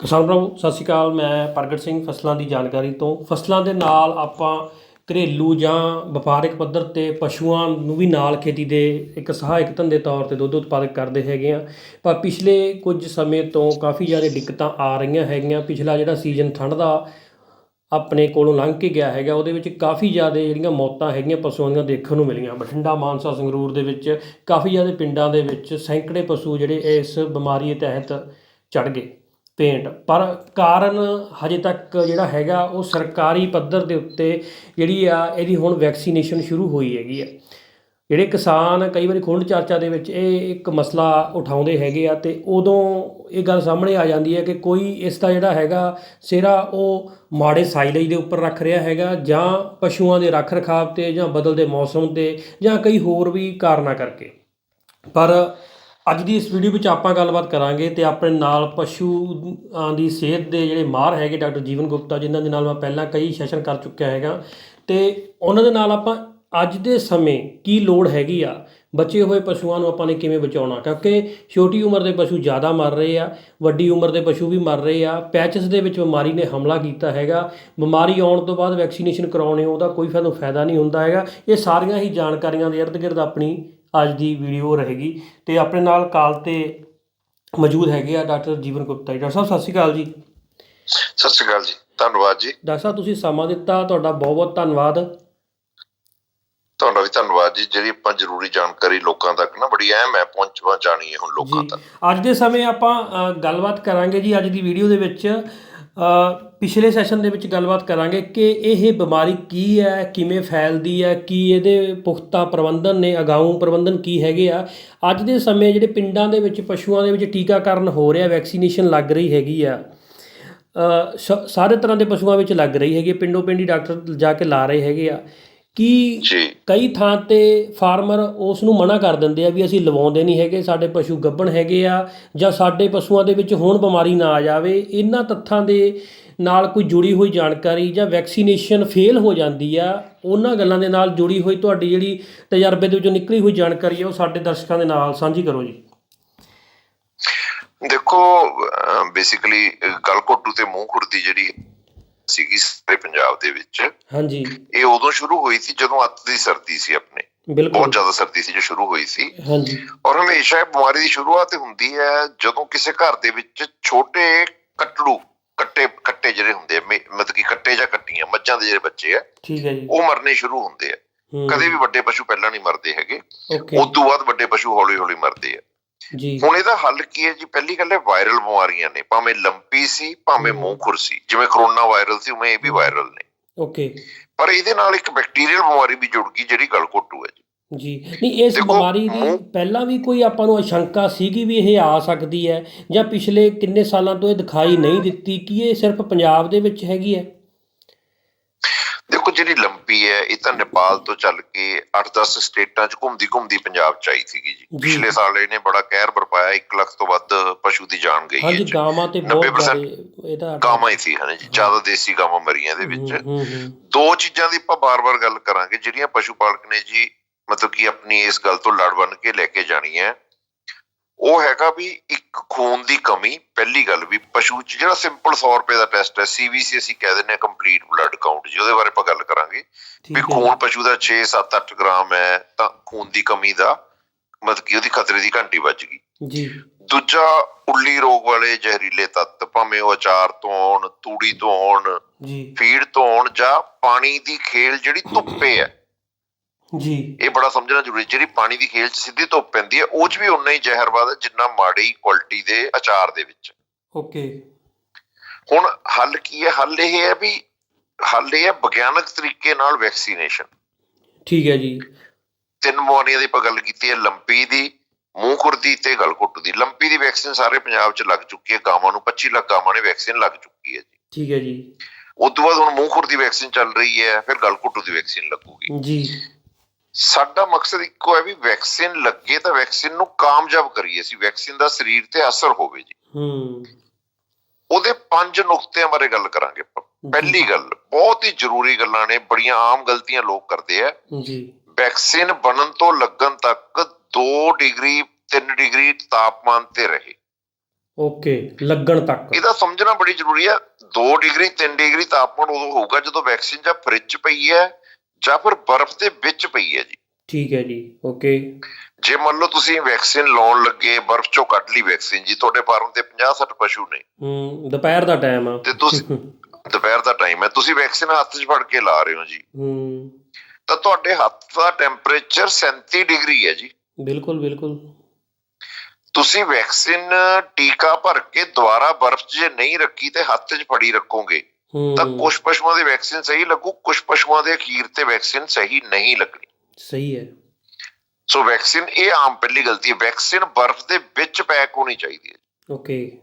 ਕਿਸਾਨ ਭਰਾਵੋ ਸਤਿ ਸ਼੍ਰੀ ਅਕਾਲ। ਮੈਂ ਪ੍ਰਗਟ ਸਿੰਘ ਫਸਲਾਂ ਦੀ ਜਾਣਕਾਰੀ ਤੋਂ। ਫਸਲਾਂ ਦੇ ਨਾਲ ਆਪਾਂ ਘਰੇਲੂ ਜਾਂ ਵਪਾਰਕ ਪੱਧਰ ਤੇ ਪਸ਼ੂਆਂ ਨੂੰ ਵੀ ਨਾਲ ਖੇਤੀ ਦੇ ਇੱਕ ਸਹਾਇਕ ਧੰਦੇ ਤੌਰ ਤੇ ਦੁੱਧ ਉਤਪਾਦਕ ਕਰਦੇ ਹੈਗੇ ਆ। ਪਰ ਪਿਛਲੇ ਕੁਝ ਸਮੇਂ ਤੋਂ ਕਾਫੀ ਜ਼ਿਆਦਾ ਦਿੱਕਤਾਂ ਆ ਰਹੀਆਂ ਹੈਗੀਆਂ। ਪਿਛਲਾ ਜਿਹੜਾ ਸੀਜ਼ਨ ਠੰਡ ਦਾ ਆਪਣੇ ਕੋਲੋਂ ਲੰਘ ਕੇ ਗਿਆ ਹੈਗਾ, ਉਹਦੇ ਵਿੱਚ ਕਾਫੀ ਜ਼ਿਆਦਾ ਜਿਹੜੀਆਂ ਮੌਤਾਂ ਹੈਗੀਆਂ ਪਸ਼ੂਆਂ ਦੀਆਂ ਦੇਖਣ ਨੂੰ ਮਿਲੀਆਂ। ਬਠਿੰਡਾ, ਮਾਨਸਾ, ਸੰਗਰੂਰ ਦੇ ਵਿੱਚ ਕਾਫੀ ਜ਼ਿਆਦਾ ਪਿੰਡਾਂ ਦੇ ਵਿੱਚ ਸੈਂਕੜੇ ਪਸ਼ੂ ਜਿਹੜੇ ਇਸ ਬਿਮਾਰੀ ਦੇ ਤਹਿਤ ਚੜ ਗਏ। ਪੇਂਟ। ਪਰ ਕਾਰਨ ਹਜੇ ਤੱਕ ਜਿਹੜਾ ਹੈਗਾ, ਉਹ ਸਰਕਾਰੀ ਪੱਧਰ ਦੇ ਉੱਤੇ ਜਿਹੜੀ ਆ, ਇਹਦੀ ਹੁਣ ਵੈਕਸੀਨੇਸ਼ਨ ਸ਼ੁਰੂ ਹੋਈ ਹੈਗੀ ਆ। ਜਿਹੜੇ ਕਿਸਾਨ ਕਈ ਵਾਰੀ ਖੁੰਡ ਚਰਚਾ ਦੇ ਵਿੱਚ ਇਹ ਇੱਕ ਮਸਲਾ ਉਠਾਉਂਦੇ ਹੈਗੇ ਆ ਤੇ ਉਦੋਂ ਇਹ ਗੱਲ ਸਾਹਮਣੇ ਆ ਜਾਂਦੀ ਹੈ ਕਿ ਕੋਈ ਇਸ ਦਾ ਜਿਹੜਾ ਹੈਗਾ ਸਿਰਾ ਉਹ ਮਾੜੇ ਸਾਈਲੇਜ ਦੇ ਉੱਪਰ ਰੱਖ ਰਿਹਾ ਹੈਗਾ ਜਾਂ ਪਸ਼ੂਆਂ ਦੇ ਰੱਖ ਰਖਾਵ ਤੇ ਜਾਂ ਬਦਲਦੇ ਮੌਸਮ ਤੇ ਜਾਂ ਕਈ ਹੋਰ ਵੀ ਕਾਰਨਾਂ ਕਰਕੇ। ਪਰ ਅੱਜ ਦੀ ਇਸ ਵੀਡੀਓ ਵਿੱਚ ਆਪਾਂ ਗੱਲਬਾਤ ਕਰਾਂਗੇ ਤੇ ਆਪਣੇ ਨਾਲ ਪਸ਼ੂ ਦੀ ਸਿਹਤ ਦੇ ਜਿਹੜੇ ਮਾਹਰ ਹੈਗੇ ਡਾਕਟਰ ਜੀਵਨ ਗੁਪਤਾ, ਜਿਨ੍ਹਾਂ ਦੇ ਨਾਲ ਮੈਂ ਪਹਿਲਾਂ ਕਈ ਸੈਸ਼ਨ ਕਰ ਚੁੱਕਿਆ ਹੈਗਾ। ਤੇ ਉਹਨਾਂ ਦੇ ਨਾਲ ਆਪਾਂ ਅੱਜ ਦੇ ਸਮੇਂ ਕੀ ਲੋੜ ਹੈਗੀ ਆ? ਬਚੇ ਹੋਏ ਪਸ਼ੂਆਂ ਨੂੰ ਆਪਾਂ ਨੇ ਕਿਵੇਂ ਬਚਾਉਣਾ? ਕਿਉਂਕਿ ਛੋਟੀ ਉਮਰ ਦੇ ਪਸ਼ੂ ਜ਼ਿਆਦਾ ਮਰ ਰਹੇ ਆ, ਵੱਡੀ ਉਮਰ ਦੇ ਪਸ਼ੂ ਵੀ ਮਰ ਰਹੇ ਆ, ਪੈਚਸ ਦੇ ਵਿੱਚ ਬਿਮਾਰੀ ਨੇ ਹਮਲਾ ਕੀਤਾ ਹੈਗਾ। ਬਿਮਾਰੀ ਆਉਣ ਤੋਂ ਬਾਅਦ ਵੈਕਸੀਨੇਸ਼ਨ ਕਰਾਉਣੇ ਉਹਦਾ ਕੋਈ ਫਾਇਦਾ ਫਾਇਦਾ ਨਹੀਂ ਹੁੰਦਾ ਹੈਗਾ। ਇਹ ਸਾਰੀਆਂ ਹੀ ਜਾਣਕਾਰੀਆਂ ਦੇ ਇਰਦ-ਗਿਰਦ ਆਪਣੀ ਅੱਜ ਦੀ ਵੀਡੀਓ ਰਹੇਗੀ। ਤੇ ਆਪਣੇ ਨਾਲ ਕਾਲ ਤੇ ਮੌਜੂਦ ਹੈਗੇ ਆ ਡਾਕਟਰ ਜੀਵਨ ਗੁਪਤਾ ਜੀ। ਡਾਕਟਰ ਸਾਹਿਬ ਸਤਿ ਸ਼੍ਰੀ ਅਕਾਲ ਜੀ। ਸਤਿ ਸ਼੍ਰੀ ਅਕਾਲ ਜੀ। ਧੰਨਵਾਦ ਜੀ। ਡਾਕਟਰ ਸਾਹਿਬ ਤੁਸੀਂ ਸਮਾਂ ਦਿੱਤਾ ਤੁਹਾਡਾ ਬਹੁਤ-ਬਹੁਤ ਧੰਨਵਾਦ। ਤੁਹਾਡਾ ਵੀ ਧੰਨਵਾਦ ਜੀ। ਜਿਹੜੀ ਆਪਾਂ ਜ਼ਰੂਰੀ ਜਾਣਕਾਰੀ ਲੋਕਾਂ ਤੱਕ ਨਾ ਬੜੀ ਅਹਿਮ ਹੈ ਪਹੁੰਚ ਪਹੁੰਚਾਣੀ ਹੈ ਹੁਣ ਲੋਕਾਂ ਤੱਕ। ਅੱਜ ਦੇ ਸਮੇਂ ਆਪਾਂ ਗੱਲਬਾਤ ਕਰਾਂਗੇ ਜੀ ਅੱਜ ਦੀ ਵੀਡੀਓ ਦੇ ਵਿੱਚ। ਪਿਛਲੇ ਸੈਸ਼ਨ ਦੇ ਵਿੱਚ ਗੱਲਬਾਤ ਕਰਾਂਗੇ ਕਿ ਇਹ ਬਿਮਾਰੀ ਕੀ ਹੈ, ਕਿਵੇਂ ਫੈਲਦੀ ਹੈ, ਕੀ ਇਹਦੇ ਪੁਖਤਾ ਪ੍ਰਬੰਧਨ ਨੇ, ਅਗਾਊਂ ਪ੍ਰਬੰਧਨ ਕੀ ਹੈਗੇ ਆ। ਅੱਜ ਦੇ ਸਮੇਂ ਜਿਹੜੇ ਪਿੰਡਾਂ ਦੇ ਵਿੱਚ, ਪਸ਼ੂਆਂ ਦੇ ਵਿੱਚ ਟੀਕਾਕਰਨ ਹੋ ਰਿਹਾ ਵੈਕਸੀਨੇਸ਼ਨ ਲੱਗ ਰਹੀ ਹੈਗੀ ਆ। ਸ- ਸਾਰੇ ਤਰ੍ਹਾਂ ਦੇ ਪਸ਼ੂਆਂ ਵਿੱਚ ਲੱਗ ਰਹੀ ਹੈਗੀ ਪਿੰਡੋਂ ਪਿੰਡੀ ਡਾਕਟਰ ਜਾ ਕੇ ਲਾ ਰਹੇ ਹੈਗੇ ਆ। ਕੀ ਜੀ। ਕਈ ਥਾਂ ਤੇ ਫਾਰਮਰ ਉਸ ਨੂੰ ਮਨਾ ਕਰ ਦਿੰਦੇ ਆ ਵੀ ਅਸੀਂ ਲਵਾਉਂਦੇ ਨਹੀਂ ਹੈਗੇ ਸਾਡੇ ਪਸ਼ੂ ਗੱਭਣ ਹੈਗੇ ਆ ਜਾਂ ਸਾਡੇ ਪਸ਼ੂਆਂ ਦੇ ਵਿੱਚ ਹੁਣ ਬਿਮਾਰੀ ਨਾ ਆ ਜਾਵੇ ਇਹਨਾਂ ਤੱਥਾਂ ਦੇ ਨਾਲ ਕੋਈ ਜੁੜੀ ਹੋਈ ਜਾਣਕਾਰੀ ਜਾਂ ਵੈਕਸੀਨੇਸ਼ਨ ਫੇਲ ਹੋ ਜਾਂਦੀ ਆ ਉਹਨਾਂ ਗੱਲਾਂ ਦੇ ਨਾਲ ਜੁੜੀ ਹੋਈ ਤੁਹਾਡੀ ਜਿਹੜੀ ਤਜਰਬੇ ਦੇ ਵਿੱਚੋਂ ਨਿਕਲੀ ਹੋਈ ਜਾਣਕਾਰੀ ਆ ਉਹ ਸਾਡੇ ਦਰਸ਼ਕਾਂ ਦੇ ਨਾਲ ਸਾਂਝੀ ਕਰੋ ਜੀ। ਦੇਖੋ ਬੇਸਿਕਲੀ ਗਲਕੋਟੂ ਤੇ ਮੂੰਹ ਖੁਰਦੀ ਜਿਹੜੀ ਸੀਗੀ ਸਾਰੇ ਪੰਜਾਬ ਦੇ ਵਿੱਚ। ਹਾਂਜੀ। ਇਹ ਉਦੋਂ ਸ਼ੁਰੂ ਹੋਈ ਸੀ ਜਦੋਂ ਅੱਤ ਦੀ ਸਰਦੀ ਸੀ ਆਪਣੇ। ਬਹੁਤ ਜ਼ਿਆਦਾ ਸਰਦੀ ਸੀ ਜੋ ਸ਼ੁਰੂ ਹੋਈ ਸੀ। ਹਾਂਜੀ। ਔਰ ਹਮੇਸ਼ਾ ਇਹ ਬਿਮਾਰੀ ਦੀ ਸ਼ੁਰੂਆਤ ਹੁੰਦੀ ਹੈ ਜਦੋਂ ਕਿਸੇ ਘਰ ਦੇ ਵਿੱਚ ਛੋਟੇ ਕੱਟੜੂ ਕੱਟੇ ਕੱਟੇ ਜਿਹੜੇ ਹੁੰਦੇ ਆ ਮਤਲਬ ਕਿ ਕੱਟੇ ਜਾਂ ਕੱਟੀਆਂ ਮੱਝਾਂ ਦੇ ਜਿਹੜੇ ਬੱਚੇ ਆ ਠੀਕ ਹੈ ਜੀ। ਉਹ ਮਰਨੇ ਸ਼ੁਰੂ ਹੁੰਦੇ ਆ। ਕਦੇ ਵੀ ਵੱਡੇ ਪਸ਼ੂ ਪਹਿਲਾਂ ਨਹੀਂ ਮਰਦੇ ਹੈਗੇ। ਉਸ ਤੋਂ ਬਾਅਦ ਵੱਡੇ ਪਸ਼ੂ ਹੌਲੀ ਹੌਲੀ ਮਰਦੇ ਆ। ਜੀ। ਹੁਣ ਇਹਦਾ ਹੱਲ ਕੀ ਹੈ ਜੀ? ਪਹਿਲੀ ਗੱਲ ਹੈ ਵਾਇਰਲ ਬਿਮਾਰੀਆਂ ਨੇ ਭਾਵੇਂ ਲੰਪੀ ਸੀ ਭਾਵੇਂ। ਮੂੰਹ ਖੁਰਸੀ ਜਿਵੇਂ ਕਰੋਨਾ ਵਾਇਰਲ ਸੀ ਉਵੇਂ ਇਹ ਵੀ ਵਾਇਰਲ ਨੇ। ਓਕੇ। ਪਰ ਇਹਦੇ ਨਾਲ ਇੱਕ ਬੈਕਟੀਰੀਅਲ ਬਿਮਾਰੀ ਵੀ ਜੁੜ ਗਈ ਜਿਹੜੀ ਗਲਕੋਟੂ ਹੈ ਜੀ। ਜੀ। ਨਹੀਂ ਇਸ ਬਿਮਾਰੀ ਦੀ ਪਹਿਲਾਂ ਵੀ ਕੋਈ ਆਪਾਂ ਨੂੰ ਆਸ਼ੰਕਾ ਸੀਗੀ ਵੀ ਇਹ ਆ ਸਕਦੀ ਹੈ ਜਾਂ ਪਿਛਲੇ ਕਿੰਨੇ ਸਾਲਾਂ ਤੋਂ ਇਹ ਦਿਖਾਈ ਨਹੀਂ ਦਿੱਤੀ ਕਿ ਇਹ ਸਿਰਫ ਪੰਜਾਬ ਦੇ ਵਿੱਚ ਹੈਗੀ ਹੈ? ਦੇਖੋ ਜਿਹੜੀ ਲੰਪੀ ਹੈ ਇਹ ਤਾਂ ਨੇਪਾਲ ਤੋਂ ਚੱਲ ਕੇ 8-10 ਸਟੇਟਾਂ 'ਚ ਘੁੰਮਦੀ ਘੁੰਮਦੀ ਪੰਜਾਬ 'ਚ ਆਈ ਸੀਗੀ ਜੀ। ਪਿਛਲੇ ਸਾਲ ਇਹਨੇ ਬੜਾ ਕਹਿਰ ਬਰਪਾਇਆ 1 ਲੱਖ ਤੋਂ ਵੱਧ ਪਸ਼ੂ ਦੀ ਜਾਨ ਗਈ ਹੈ ਹਾਂਜੀ ਜੀ। ਗਾਵਾਂ ਤੇ ਬਹੁਤ 90% ਜ਼ਿਆਦਾ ਇਹਦਾ ਗਾਵਾਂ ਹੀ ਸੀ ਹਨ ਜੀ ਜ਼ਿਆਦਾ ਦੇਸੀ ਗਾਵਾਂ ਮਰੀਆਂ ਦੇ ਵਿੱਚ। ਦੋ ਚੀਜ਼ਾਂ ਦੀ ਆਪਾਂ ਬਾਰ-ਬਾਰ ਗੱਲ ਕਰਾਂਗੇ ਜਿਹੜੀਆਂ ਪਸ਼ੂ ਪਾਲਕ ਨੇ ਜੀ ਮਤਲਬ ਕਿ ਆਪਣੀ ਇਸ ਗੱਲ ਤੋਂ ਲੜ ਬਣ ਕੇ ਲੈ ਕੇ ਜਾਣੀ ਹੈ। ਉਹ ਹੈਗਾ ਵੀ ਇੱਕ ਖੂਨ ਦੀ ਕਮੀ ਪਹਿਲੀ ਗੱਲ ਵੀ ਪਸ਼ੂ 'ਚ ਜਿਹੜਾ ਸਿੰਪਲ 100 ਰੁਪਏ ਦਾ ਟੈਸਟ ਹੈ ਸੀਬੀਸੀ ਅਸੀਂ ਕਹਿ ਦਿੰਦੇ ਹਾਂ ਕੰਪਲੀਟ ਬਲੱਡ ਕਾਊਂਟ ਜੀ ਉਹਦੇ ਬਾਰੇ ਆਪਾਂ ਗੱਲ ਕਰਾਂਗੇ। ਵੀ ਖੂਨ ਪਸ਼ੂ ਦਾ 6 7 8 ਗ੍ਰਾਮ ਹੈ ਤਾਂ ਖੂਨ ਦੀ ਕਮੀ ਦਾ ਮਤਲਬ ਕਿ ਉਹਦੀ ਖਤਰੇ ਦੀ ਘੰਟੀ ਵੱਜ ਗਈ। ਜੀ। ਦੂਜਾ ਉੱਲੀ ਰੋਗ ਵਾਲੇ ਜ਼ਹਿਰੀਲੇ ਤੱਤ ਭਾਵੇਂ ਉਹ ਅਚਾਰ ਤੋਂ ਆਉਣ ਤੂੜੀ ਤੋਂ ਆਉਣ ਜੀ। ਫੀਡ ਤੋਂ ਆਉਣ ਜਾਂ ਪਾਣੀ ਦੀ ਖੇਲ ਜਿਹੜੀ ਧੁੱਪੇ ਹੈ ਜੀ। ਇਹ ਬੜਾ ਸਮਝਣਾ ਜ਼ਰੂਰੀ। ਜਿਹੜੀ ਪਾਣੀ ਦੀ ਖੇਲ 'ਚ ਸਿੱਧੀ ਧੁੱਪ ਪੈਂਦੀ ਹੈ ਉਹ 'ਚ ਵੀ ਉਨਾ ਹੀ ਜ਼ਹਿਰਵਾਦ ਹੈ ਜਿੰਨਾ ਮਾੜੀ ਕੁਆਲਿਟੀ ਦੇ ਅਚਾਰ ਦੇ ਵਿੱਚ। ਓਕੇ। ਹੁਣ ਹੱਲ ਕੀ ਹੈ? ਹੱਲ ਇਹ ਹੈ ਵੀ ਹੱਲ ਇਹ ਹੈ ਵਿਗਿਆਨਕ ਤਰੀਕੇ ਨਾਲ ਵੈਕਸੀਨੇਸ਼ਨ ਠੀਕ ਹੈ ਜੀ। ਤਿੰਨ ਬਿਮਾਰੀਆਂ ਦੀ ਆਪਾਂ ਗੱਲ ਕੀਤੀ ਹੈ ਲੰਪੀ ਦੀ ਮੂੰਹ ਖੁਰਦੀ ਤੇ ਗਲਘੁੱਟ ਦੀ। ਲੰਪੀ ਦੀ ਵੈਕਸੀਨ ਸਾਰੇ ਪੰਜਾਬ 'ਚ ਲੱਗ ਚੁੱਕੀ ਹੈ ਗਾਵਾਂ ਨੂੰ 25 ਲੱਖ ਗਾਵਾਂ ਨੇ ਵੈਕਸੀਨ ਲੱਗ ਚੁੱਕੀ ਹੈ ਜੀ। ਠੀਕ ਹੈ ਜੀ। ਉਸ ਤੋਂ ਬਾਅਦ ਹੁਣ ਮੂੰਹ ਖੁਰ ਦੀ ਵੈਕਸੀਨ ਚੱਲ ਰਹੀ ਹੈ ਫਿਰ ਗਲਘੁੱਟ ਦੀ ਵੈਕਸੀਨ ਲੱਗੂਗੀ। ਜੀ। ਸਾਡਾ ਮਕਸਦ ਇੱਕੋ ਹੈ ਵੀ ਵੈਕਸੀਨ ਲੱਗੇ ਤਾਂ ਵੈਕਸੀਨ ਨੂੰ ਕਾਮਯਾਬ ਕਰੀਏ ਅਸੀਂ ਵੈਕਸੀਨ ਦਾ ਸਰੀਰ ਤੇ ਅਸਰ ਹੋਵੇ ਜੀ। ਹੂੰ। ਉਹਦੇ ਪੰਜ ਨੁਕਤਿਆਂ ਬਾਰੇ ਗੱਲ ਕਰਾਂਗੇ ਪਹਿਲੀ ਗੱਲ ਬਹੁਤ ਹੀ ਜ਼ਰੂਰੀ ਗੱਲਾਂ ਨੇ ਬੜੀਆਂ ਆਮ ਗਲਤੀਆਂ ਲੋਕ ਕਰਦੇ ਆ। ਜੀ। ਵੈਕਸੀਨ ਬਣਨ ਤੋਂ ਲੱਗਣ ਤੱਕ 2 ਡਿਗਰੀ 3 ਡਿਗਰੀ ਤਾਪਮਾਨ ਤੇ ਰਹੇ। ਓਕੇ ਲੱਗਣ ਤੱਕ। ਇਹਦਾ ਸਮਝਣਾ ਬੜੀ ਜ਼ਰੂਰੀ ਹੈ 2 ਡਿਗਰੀ 3 ਡਿਗਰੀ ਤਾਪਮਾਨ ਉਦੋਂ ਹੋਊਗਾ ਜਦੋਂ ਵੈਕਸੀਨ ਜਾਂ ਫ੍ਰਿਜ ਪਈ ਹੈ ਜਾਂ ਫਿਰ ਬਰਫ਼ ਦੇ ਵਿੱਚ ਪਈ ਹੈ ਜੀ। ਠੀਕ ਹੈ ਜੀ ਓਕੇ ਜੇ ਮੰਨ ਲਓ ਤੁਸੀਂ ਵੈਕਸੀਨ ਲਾਉਣ ਲੱਗੇ ਬਰਫ਼ 'ਚੋਂ ਕੱਢ ਲਈ ਵੈਕਸੀਨ ਜੀ ਤੁਹਾਡੇ ਫਾਰਮ ਤੇ 50 60 ਪਸ਼ੂ ਨੇ। ਹੂੰ ਦੁਪਹਿਰ ਦਾ ਟਾਈਮ ਆ। ਤੇ ਤੁਸੀਂ ਦੁਪਹਿਰ ਦਾ ਟਾਈਮ ਹੈ ਤੁਸੀਂ ਵੈਕਸੀਨ ਹੱਥ 'ਚ ਫੜ ਕੇ ਲਾ ਰਹੇ ਹੋ ਜੀ। ਹੂੰ। ਤਾਂ ਤੁਹਾਡੇ ਹੱਥ ਦਾ ਟੈਂਪਰੇਚਰ 37 ਡਿਗਰੀ ਹੈ ਜੀ। ਬਿਲਕੁਲ ਬਿਲਕੁਲ। ਤੁਸੀਂ ਵੈਕਸੀਨ ਟੀਕਾ ਭਰ ਕੇ ਦੁਬਾਰਾ ਬਰਫ਼ 'ਚ ਜੇ ਨਹੀਂ ਰੱਖੀ ਤੇ ਹੱਥ 'ਚ ਫੜੀ ਰੱਖੋਗੇ। ਤਾਂ ਕੁਝ ਪਸ਼ੂਆਂ ਦੇ ਵੈਕਸੀਨ ਸਹੀ ਲੱਗੂ ਕੁਝ ਪਸ਼ੂਆਂ ਦੇ ਅਖੀਰ ਤੇ ਵੈਕਸੀਨ ਸਹੀ ਨਹੀਂ ਲੱਗਣੀ। ਸਹੀ ਹੈ। ਸੋ ਵੈਕਸੀਨ ਇਹ ਆਮ ਪਹਿਲੀ ਗਲਤੀ ਹੈ ਵੈਕਸੀਨ ਬਰਫ਼ ਦੇ ਵਿੱਚ ਪੈਕ ਹੋਣੀ ਚਾਹੀਦੀ ਹੈ। ਓਕੇ।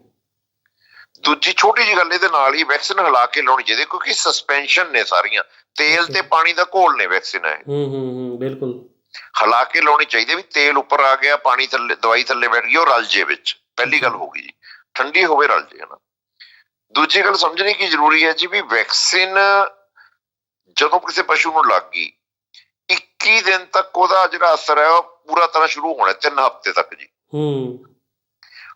ਦੂਜੀ ਛੋਟੀ ਜਿਹੀ ਗੱਲ ਇਹਦੇ ਨਾਲ ਹੀ ਵੈਕਸੀਨ ਹਿਲਾ ਕੇ ਲਾਉਣੀ ਚਾਹੀਦੀ ਕਿਉਂਕਿ ਸਸਪੈਂਸ਼ਨ ਨੇ ਸਾਰੀਆਂ। ਤੇਲ. ਤੇ ਪਾਣੀ ਦਾ ਘੋਲ ਨੇ ਵੈਕਸੀਨ ਹੈ ਹੂੰ ਹੂੰ ਹੂੰ ਬਿਲਕੁਲ। ਹਿਲਾ ਕੇ ਲਾਉਣੀ ਚਾਹੀਦੀ ਵੀ ਤੇਲ ਉੱਪਰ ਆ ਗਿਆ ਪਾਣੀ ਥੱਲੇ ਦਵਾਈ ਥੱਲੇ ਬੈਠ ਗਈ ਉਹ ਰਲ ਜੇ ਵਿੱਚ। ਪਹਿਲੀ ਗੱਲ ਹੋ ਗਈ ਜੀ। ਠੰਡੀ ਹੋਵੇ ਰਲ ਜੇ ਹਨਾ। ਦੂਜੀ ਗੱਲ ਸਮਝਣੀ ਕੀ ਜ਼ਰੂਰੀ ਹੈ ਜੀ ਵੀ ਵੈਕਸੀਨ ਜਦੋਂ ਕਿਸੇ ਪਸ਼ੂ ਨੂੰ ਲੱਗ ਗਈ 21 ਦਿਨ ਤੱਕ ਉਹਦਾ ਜਿਹੜਾ ਅਸਰ ਹੈ ਉਹ ਪੂਰਾ ਤਰ੍ਹਾਂ ਸ਼ੁਰੂ ਹੋਣਾ 3 ਹਫ਼ਤੇ ਤੱਕ ਜੀ। ਹੂੰ।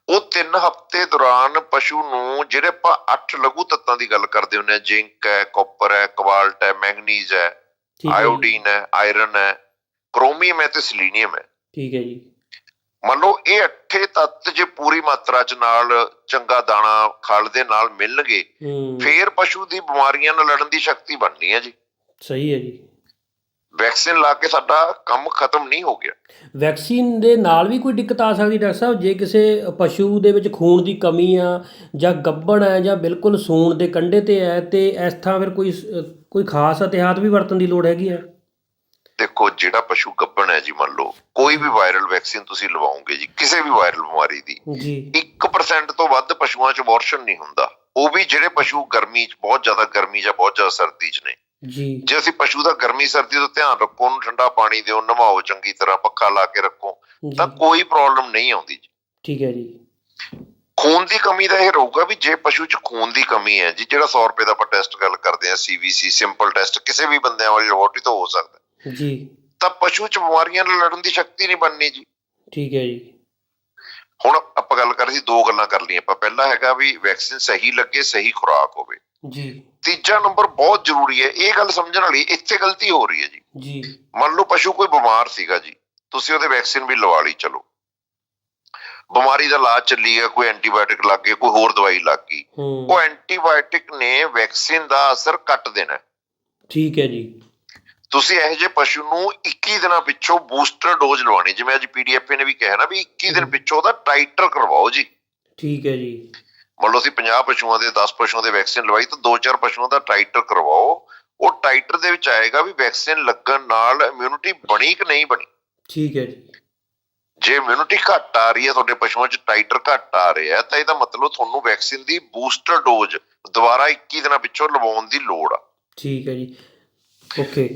ਉਹ 3 ਹਫ਼ਤੇ ਦੌਰਾਨ ਪਸ਼ੂ ਨੂੰ ਜਿਹੜੇ ਆਪਾਂ 8 ਲਘੂ ਤੱਤਾਂ ਦੀ ਗੱਲ ਕਰਦੇ ਹੁੰਦੇ ਆ ਜ਼ਿੰਕ ਹੈ ਕਾਪਰ ਹੈ ਕੋਬਾਲਟ ਹੈ ਮੈਂਗਨੀਜ਼ ਹੈ ਆਇਓਡੀਨ ਹੈ ਆਇਰਨ ਹੈ ਕ੍ਰੋਮੀਅਮ ਹੈ ਤੇ ਸਲੀਨੀਅਮ ਹੈ। ਠੀਕ ਹੈ ਜੀ। ਮੰਨ ਲਓ ਇਹ ਅੱਠੇ ਤੱਤ ਜੇ ਪੂਰੀ ਮਾਤਰਾ ਚ ਨਾਲ ਚੰਗਾ ਦਾਣਾ ਖਲ ਦੇ ਨਾਲ ਮਿਲਣਗੇ ਫੇਰ ਪਸ਼ੂ ਦੀ ਬਿਮਾਰੀਆਂ ਨਾਲ ਲੜਨ ਦੀ ਸ਼ਕਤੀ ਬਣਨੀ ਹੈ ਜੀ। ਸਹੀ ਹੈ ਜੀ। ਵੈਕਸੀਨ ਲਾ ਕੇ ਸਾਡਾ ਕੰਮ ਖਤਮ ਨਹੀਂ ਹੋ ਗਿਆ। ਵੈਕਸੀਨ ਦੇ ਨਾਲ ਵੀ ਕੋਈ ਦਿੱਕਤ ਆ ਸਕਦੀ ਡਾਕਟਰ ਸਾਹਿਬ? ਜੇ ਕਿਸੇ ਪਸ਼ੂ ਦੇ ਵਿੱਚ ਖੂਨ ਦੀ ਕਮੀ ਆ ਜਾਂ ਗੱਭਣ ਹੈ ਜਾਂ ਬਿਲਕੁਲ ਸੂਣ ਦੇ ਕੰਢੇ ਤੇ ਹੈ ਤੇ ਇਸ ਤਰ੍ਹਾਂ ਫਿਰ ਕੋਈ ਕੋਈ ਖਾਸ ਅਤਿਹਾਤ ਵੀ ਵਰਤਣ ਦੀ ਲੋੜ ਹੈਗੀ ਹੈ ਦੇਖੋ ਜਿਹੜਾ ਪਸ਼ੂ ਗੱਭਣ ਹੈ ਜੀ ਮੰਨ ਲਓ ਕੋਈ ਵੀ ਵਾਇਰਲ ਵੈਕਸੀਨ ਤੁਸੀਂ ਲਵਾਓਗੇ ਜੀ ਕਿਸੇ ਵੀ ਵਾਇਰਲ ਬਿਮਾਰੀ ਦੀ ਜੀ। 1% ਤੋਂ ਵੱਧ ਪਸ਼ੂਆਂ 'ਚ ਅਬੋਰਸ਼ਨ ਨਹੀਂ ਹੁੰਦਾ। ਉਹ ਵੀ ਜਿਹੜੇ ਪਸ਼ੂ ਗਰਮੀ 'ਚ ਬਹੁਤ ਜ਼ਿਆਦਾ ਗਰਮੀ ਜਾਂ ਬਹੁਤ ਜ਼ਿਆਦਾ ਸਰਦੀ 'ਚ ਨੇ। ਜੀ। ਜੇ ਅਸੀਂ ਪਸ਼ੂ ਦਾ ਗਰਮੀ ਸਰਦੀ ਤੋਂ ਧਿਆਨ ਰੱਖੋ ਉਹਨੂੰ ਠੰਡਾ ਪਾਣੀ ਦਿਓ ਨਵਾਓ ਚੰਗੀ ਤਰ੍ਹਾਂ ਪੱਖਾ ਲਾ ਕੇ ਰੱਖੋ ਤਾਂ ਕੋਈ ਪ੍ਰੋਬਲਮ ਨਹੀਂ ਆਉਂਦੀ ਜੀ। ਠੀਕ ਹੈ ਜੀ। ਖੂਨ ਦੀ ਕਮੀ ਦਾ ਇਹ ਰਹੂਗਾ ਵੀ ਜੇ ਪਸ਼ੂ 'ਚ ਖੂਨ ਦੀ ਕਮੀ ਹੈ ਜੀ ਜਿਹੜਾ 100 ਰੁਪਏ ਦਾ ਆਪਾਂ ਟੈਸਟ ਗੱਲ ਕਰਦੇ ਆ ਸੀਵੀਸੀ ਸਿੰਪਲ ਟੈਸਟ ਕਿਸੇ ਵੀ ਬੰਦਿਆਂ ਵਾਲੀ ਲੈਬੋਰਟਰੀ ਤੋਂ ਹੋ ਸਕਦਾ। ਜੀ। ਤਾਂ ਪਸ਼ੂ 'ਚ ਬਿਮਾਰੀਆਂ ਨਾਲ ਲੜਨ ਦੀ ਸ਼ਕਤੀ ਨਹੀਂ ਬਣਨੀ ਜੀ। ਠੀਕ ਹੈ ਜੀ। ਹੁਣ ਆਪਾਂ ਗੱਲ ਕਰ ਸੀ ਦੋ ਗੱਲਾਂ ਕਰ ਲਈਆਂ। ਆਪਾਂ ਪਹਿਲਾ ਹੈਗਾ ਵੀ ਵੈਕਸੀਨ ਸਹੀ ਲੱਗੇ ਸਹੀ ਖੁਰਾਕ ਹੋਵੇ। ਜੀ। ਤੀਜਾ ਨੰਬਰ ਬਹੁਤ ਜ਼ਰੂਰੀ ਹੈ। ਇਹ ਗੱਲ ਸਮਝਣ ਵਾਲੀ ਇੱਥੇ ਗਲਤੀ ਹੋ ਰਹੀ ਹੈ ਜੀ। ਜੀ। ਮੰਨ ਲਓ ਪਸ਼ੂ ਕੋਈ ਬਿਮਾਰ ਸੀਗਾ ਜੀ। ਤੁਸੀਂ ਉਹਦੇ ਵੈਕਸੀਨ ਵੀ ਲਵਾ ਲਈ ਚਲੋ। ਬਿਮਾਰੀ ਦਾ ਇਲਾਜ ਚੱਲੀ ਗਿਆ ਕੋਈ ਐਂਟੀਬਾਇਓਟਿਕ ਲੱਗ ਗਈ ਕੋਈ ਹੋਰ ਦਵਾਈ ਲੱਗ ਗਈ। ਹੂੰ। ਉਹ ਐਂਟੀਬਾਇਓਟਿਕ ਨੇ ਵੈਕਸੀਨ ਦਾ ਅਸਰ ਕੱਟ ਦੇਣਾ। ਠੀਕ ਹੈ ਜੀ। ਤੁਸੀਂ ਇਹੋ ਜਿਹੇ ਪਸ਼ੂ ਨੂੰ 21 ਦਿਨਾਂ ਪਿੱਛੋਂ ਬੂਸਟਰ ਡੋਜ਼ ਲਵਾਉਣੀ। ਜਿਵੇਂ ਅੱਜ ਪੀਡੀਐਫ ਨੇ ਵੀ ਕਿਹਾ ਨਾ ਵੀ 21 ਦਿਨ ਪਿੱਛੋਂ ਉਹਦਾ ਟਾਈਟਰ ਕਰਵਾਓ ਜੀ। ਠੀਕ ਹੈ ਜੀ। ਮੰਨ ਲਓ ਅਸੀਂ 50 ਪਸ਼ੂਆਂ ਦੇ 10 ਪਸ਼ੂਆਂ ਦੇ ਵੈਕਸੀਨ ਲਵਾਈ ਤਾਂ 2-4 ਪਸ਼ੂਆਂ ਦਾ ਟਾਈਟਰ ਕਰਵਾਓ। ਉਹ ਟਾਈਟਰ ਦੇ ਵਿੱਚ ਆਏਗਾ ਵੀ ਵੈਕਸੀਨ ਲੱਗਣ ਨਾਲ ਇਮਿਊਨਿਟੀ ਬਣੀ ਕਿ ਨਹੀਂ ਬਣੀ। ਠੀਕ ਹੈ ਜੀ। ਜੇ ਇਮਿਊਨਿਟੀ ਘੱਟ ਆ ਰਹੀ ਹੈ ਤੁਹਾਡੇ ਪਸ਼ੂਆਂ 'ਚ ਟਾਈਟਰ ਘੱਟ ਆ ਰਿਹਾ ਹੈ ਤਾਂ ਇਹਦਾ ਮਤਲਬ ਤੁਹਾਨੂੰ ਵੈਕਸੀਨ ਦੀ ਬੂਸਟਰ ਡੋਜ਼ ਦੁਬਾਰਾ 21 ਦਿਨਾਂ ਪਿੱਛੋਂ ਲਵਾਉਣ ਦੀ ਲੋੜ ਆ। ਠੀਕ ਹੈ ਜੀ। ਓਕੇ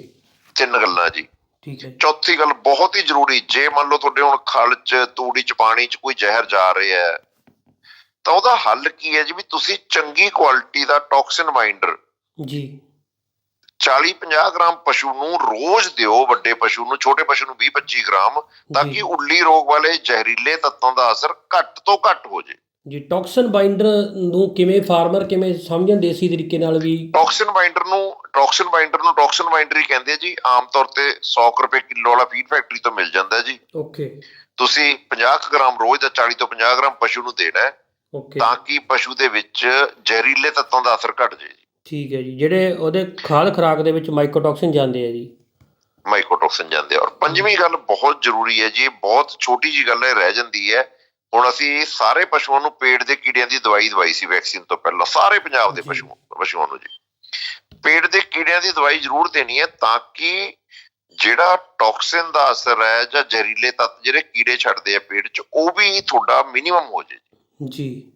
ਤਿੰਨ ਗੱਲਾਂ ਜੀ। ਠੀਕ ਹੈ ਜੀ। ਚੌਥੀ ਗੱਲ ਬਹੁਤ ਹੀ ਜ਼ਰੂਰੀ ਜੇ ਮੰਨ ਲਓ ਤੁਹਾਡੇ ਹੁਣ ਖਲ 'ਚ ਤੂੜੀ 'ਚ ਪਾਣੀ 'ਚ ਕੋਈ ਜ਼ਹਿਰ ਜਾ ਰਿਹਾ ਹੈ ਤਾਂ ਉਹਦਾ ਹੱਲ ਕੀ ਹੈ ਜੀ ਵੀ ਤੁਸੀਂ ਚੰਗੀ ਕੁਆਲਿਟੀ ਦਾ ਟੌਕਸਿਨ ਮਾਈਂਡਰ ਜੀ। 40-50 ਗ੍ਰਾਮ ਪਸ਼ੂ ਨੂੰ ਰੋਜ਼ ਦਿਓ ਵੱਡੇ ਪਸ਼ੂ ਨੂੰ ਛੋਟੇ ਪਸ਼ੂ ਨੂੰ 20-25 ਗ੍ਰਾਮ ਤਾਂ। ਕਿ ਉੱਲੀ ਰੋਗ ਵਾਲੇ ਜ਼ਹਿਰੀਲੇ ਤੱਤਾਂ ਦਾ ਅਸਰ ਘੱਟ ਤੋਂ ਘੱਟ ਹੋ ਜੇ। ਜੀ ਟੌਕਸਨ ਬਾਈਂਡਰ ਨੂੰ ਕਿਵੇਂ ਫਾਰਮਰ ਕਿਵੇਂ ਸਮਝਣ ਦੇਸੀ ਤਰੀਕੇ ਨਾਲ ਵੀ? ਟੌਕਸਿਨ ਬਾਈਂਡਰ ਨੂੰ ਟੌਕਸਿਨ ਬਾਈਂਡਰ ਨੂੰ ਟੌਕਸਿਨ ਬਾਈਂਡਰ ਹੀ ਕਹਿੰਦੇ ਆ ਜੀ ਆਮ ਤੌਰ ਤੇ 100 ਕੁ ਰੁਪਏ ਕਿਲੋ ਵਾਲਾ ਫੀਡ ਫੈਕਟਰੀ ਤੋਂ ਮਿਲ ਜਾਂਦਾ ਹੈ ਜੀ। ਓਕੇ। ਤੁਸੀਂ 50 ਕੁ ਗ੍ਰਾਮ ਰੋਜ਼ ਦਾ 40 ਤੋਂ 50 ਗ੍ਰਾਮ ਪਸ਼ੂ ਨੂੰ ਦੇਣਾ ਹੈ ਓਕੇ। ਤਾਂ ਕਿ ਪਸ਼ੂ ਦੇ ਵਿੱਚ ਜ਼ਹਿਰੀਲੇ ਤੱਤਾਂ ਦਾ ਅਸਰ ਘਟ ਜੇ ਜੀ। ਠੀਕ ਹੈ ਜੀ ਜਿਹੜੇ ਉਹਦੇ ਖਾਦ ਖੁਰਾਕ ਦੇ ਵਿੱਚ ਮਾਈਕੋਟੌਕਸਿਨ ਜਾਂਦੇ ਆ ਜੀ। ਮਾਈਕੋਟੌਕਸਿਨ ਜਾਂਦੇ ਆ। ਔਰ ਪੰਜਵੀਂ ਗੱਲ ਬਹੁਤ ਜ਼ਰੂਰੀ ਹੈ ਜੀ ਬਹੁਤ ਛੋਟੀ ਜੀ ਗੱਲ ਹੈ ਰਹਿ ਜਾਂਦੀ ਹੈ। ਹੁਣ ਅਸੀਂ ਸਾਰੇ ਪਸ਼ੂਆਂ ਨੂੰ ਪੇਟ ਦੇ ਕੀੜਿਆਂ ਦੀ ਦਵਾਈ ਦਵਾਈ ਸੀ ਵੈਕਸੀਨ ਤੋਂ ਪਹਿਲਾਂ ਸਾਰੇ ਪੰਜਾਬ ਦੇ। ਪਸ਼ੂ ਪਸ਼ੂਆਂ ਨੂੰ ਜੀ। ਪੇਟ ਦੇ ਕੀੜਿਆਂ ਦੀ ਦਵਾਈ ਜ਼ਰੂਰ ਦੇਣੀ ਹੈ ਤਾਂ ਕਿ ਜਿਹੜਾ ਟੌਕਸਿਨ ਦਾ ਅਸਰ ਹੈ ਜਾਂ ਜ਼ਹਿਰੀਲੇ ਤੱਤ ਜਿਹੜੇ ਕੀੜੇ ਛੱਡਦੇ ਆ ਪੇਟ 'ਚ ਉਹ ਵੀ ਤੁਹਾਡਾ ਮਿਨੀਮਮ ਹੋ ਜੇ। ਜੀ।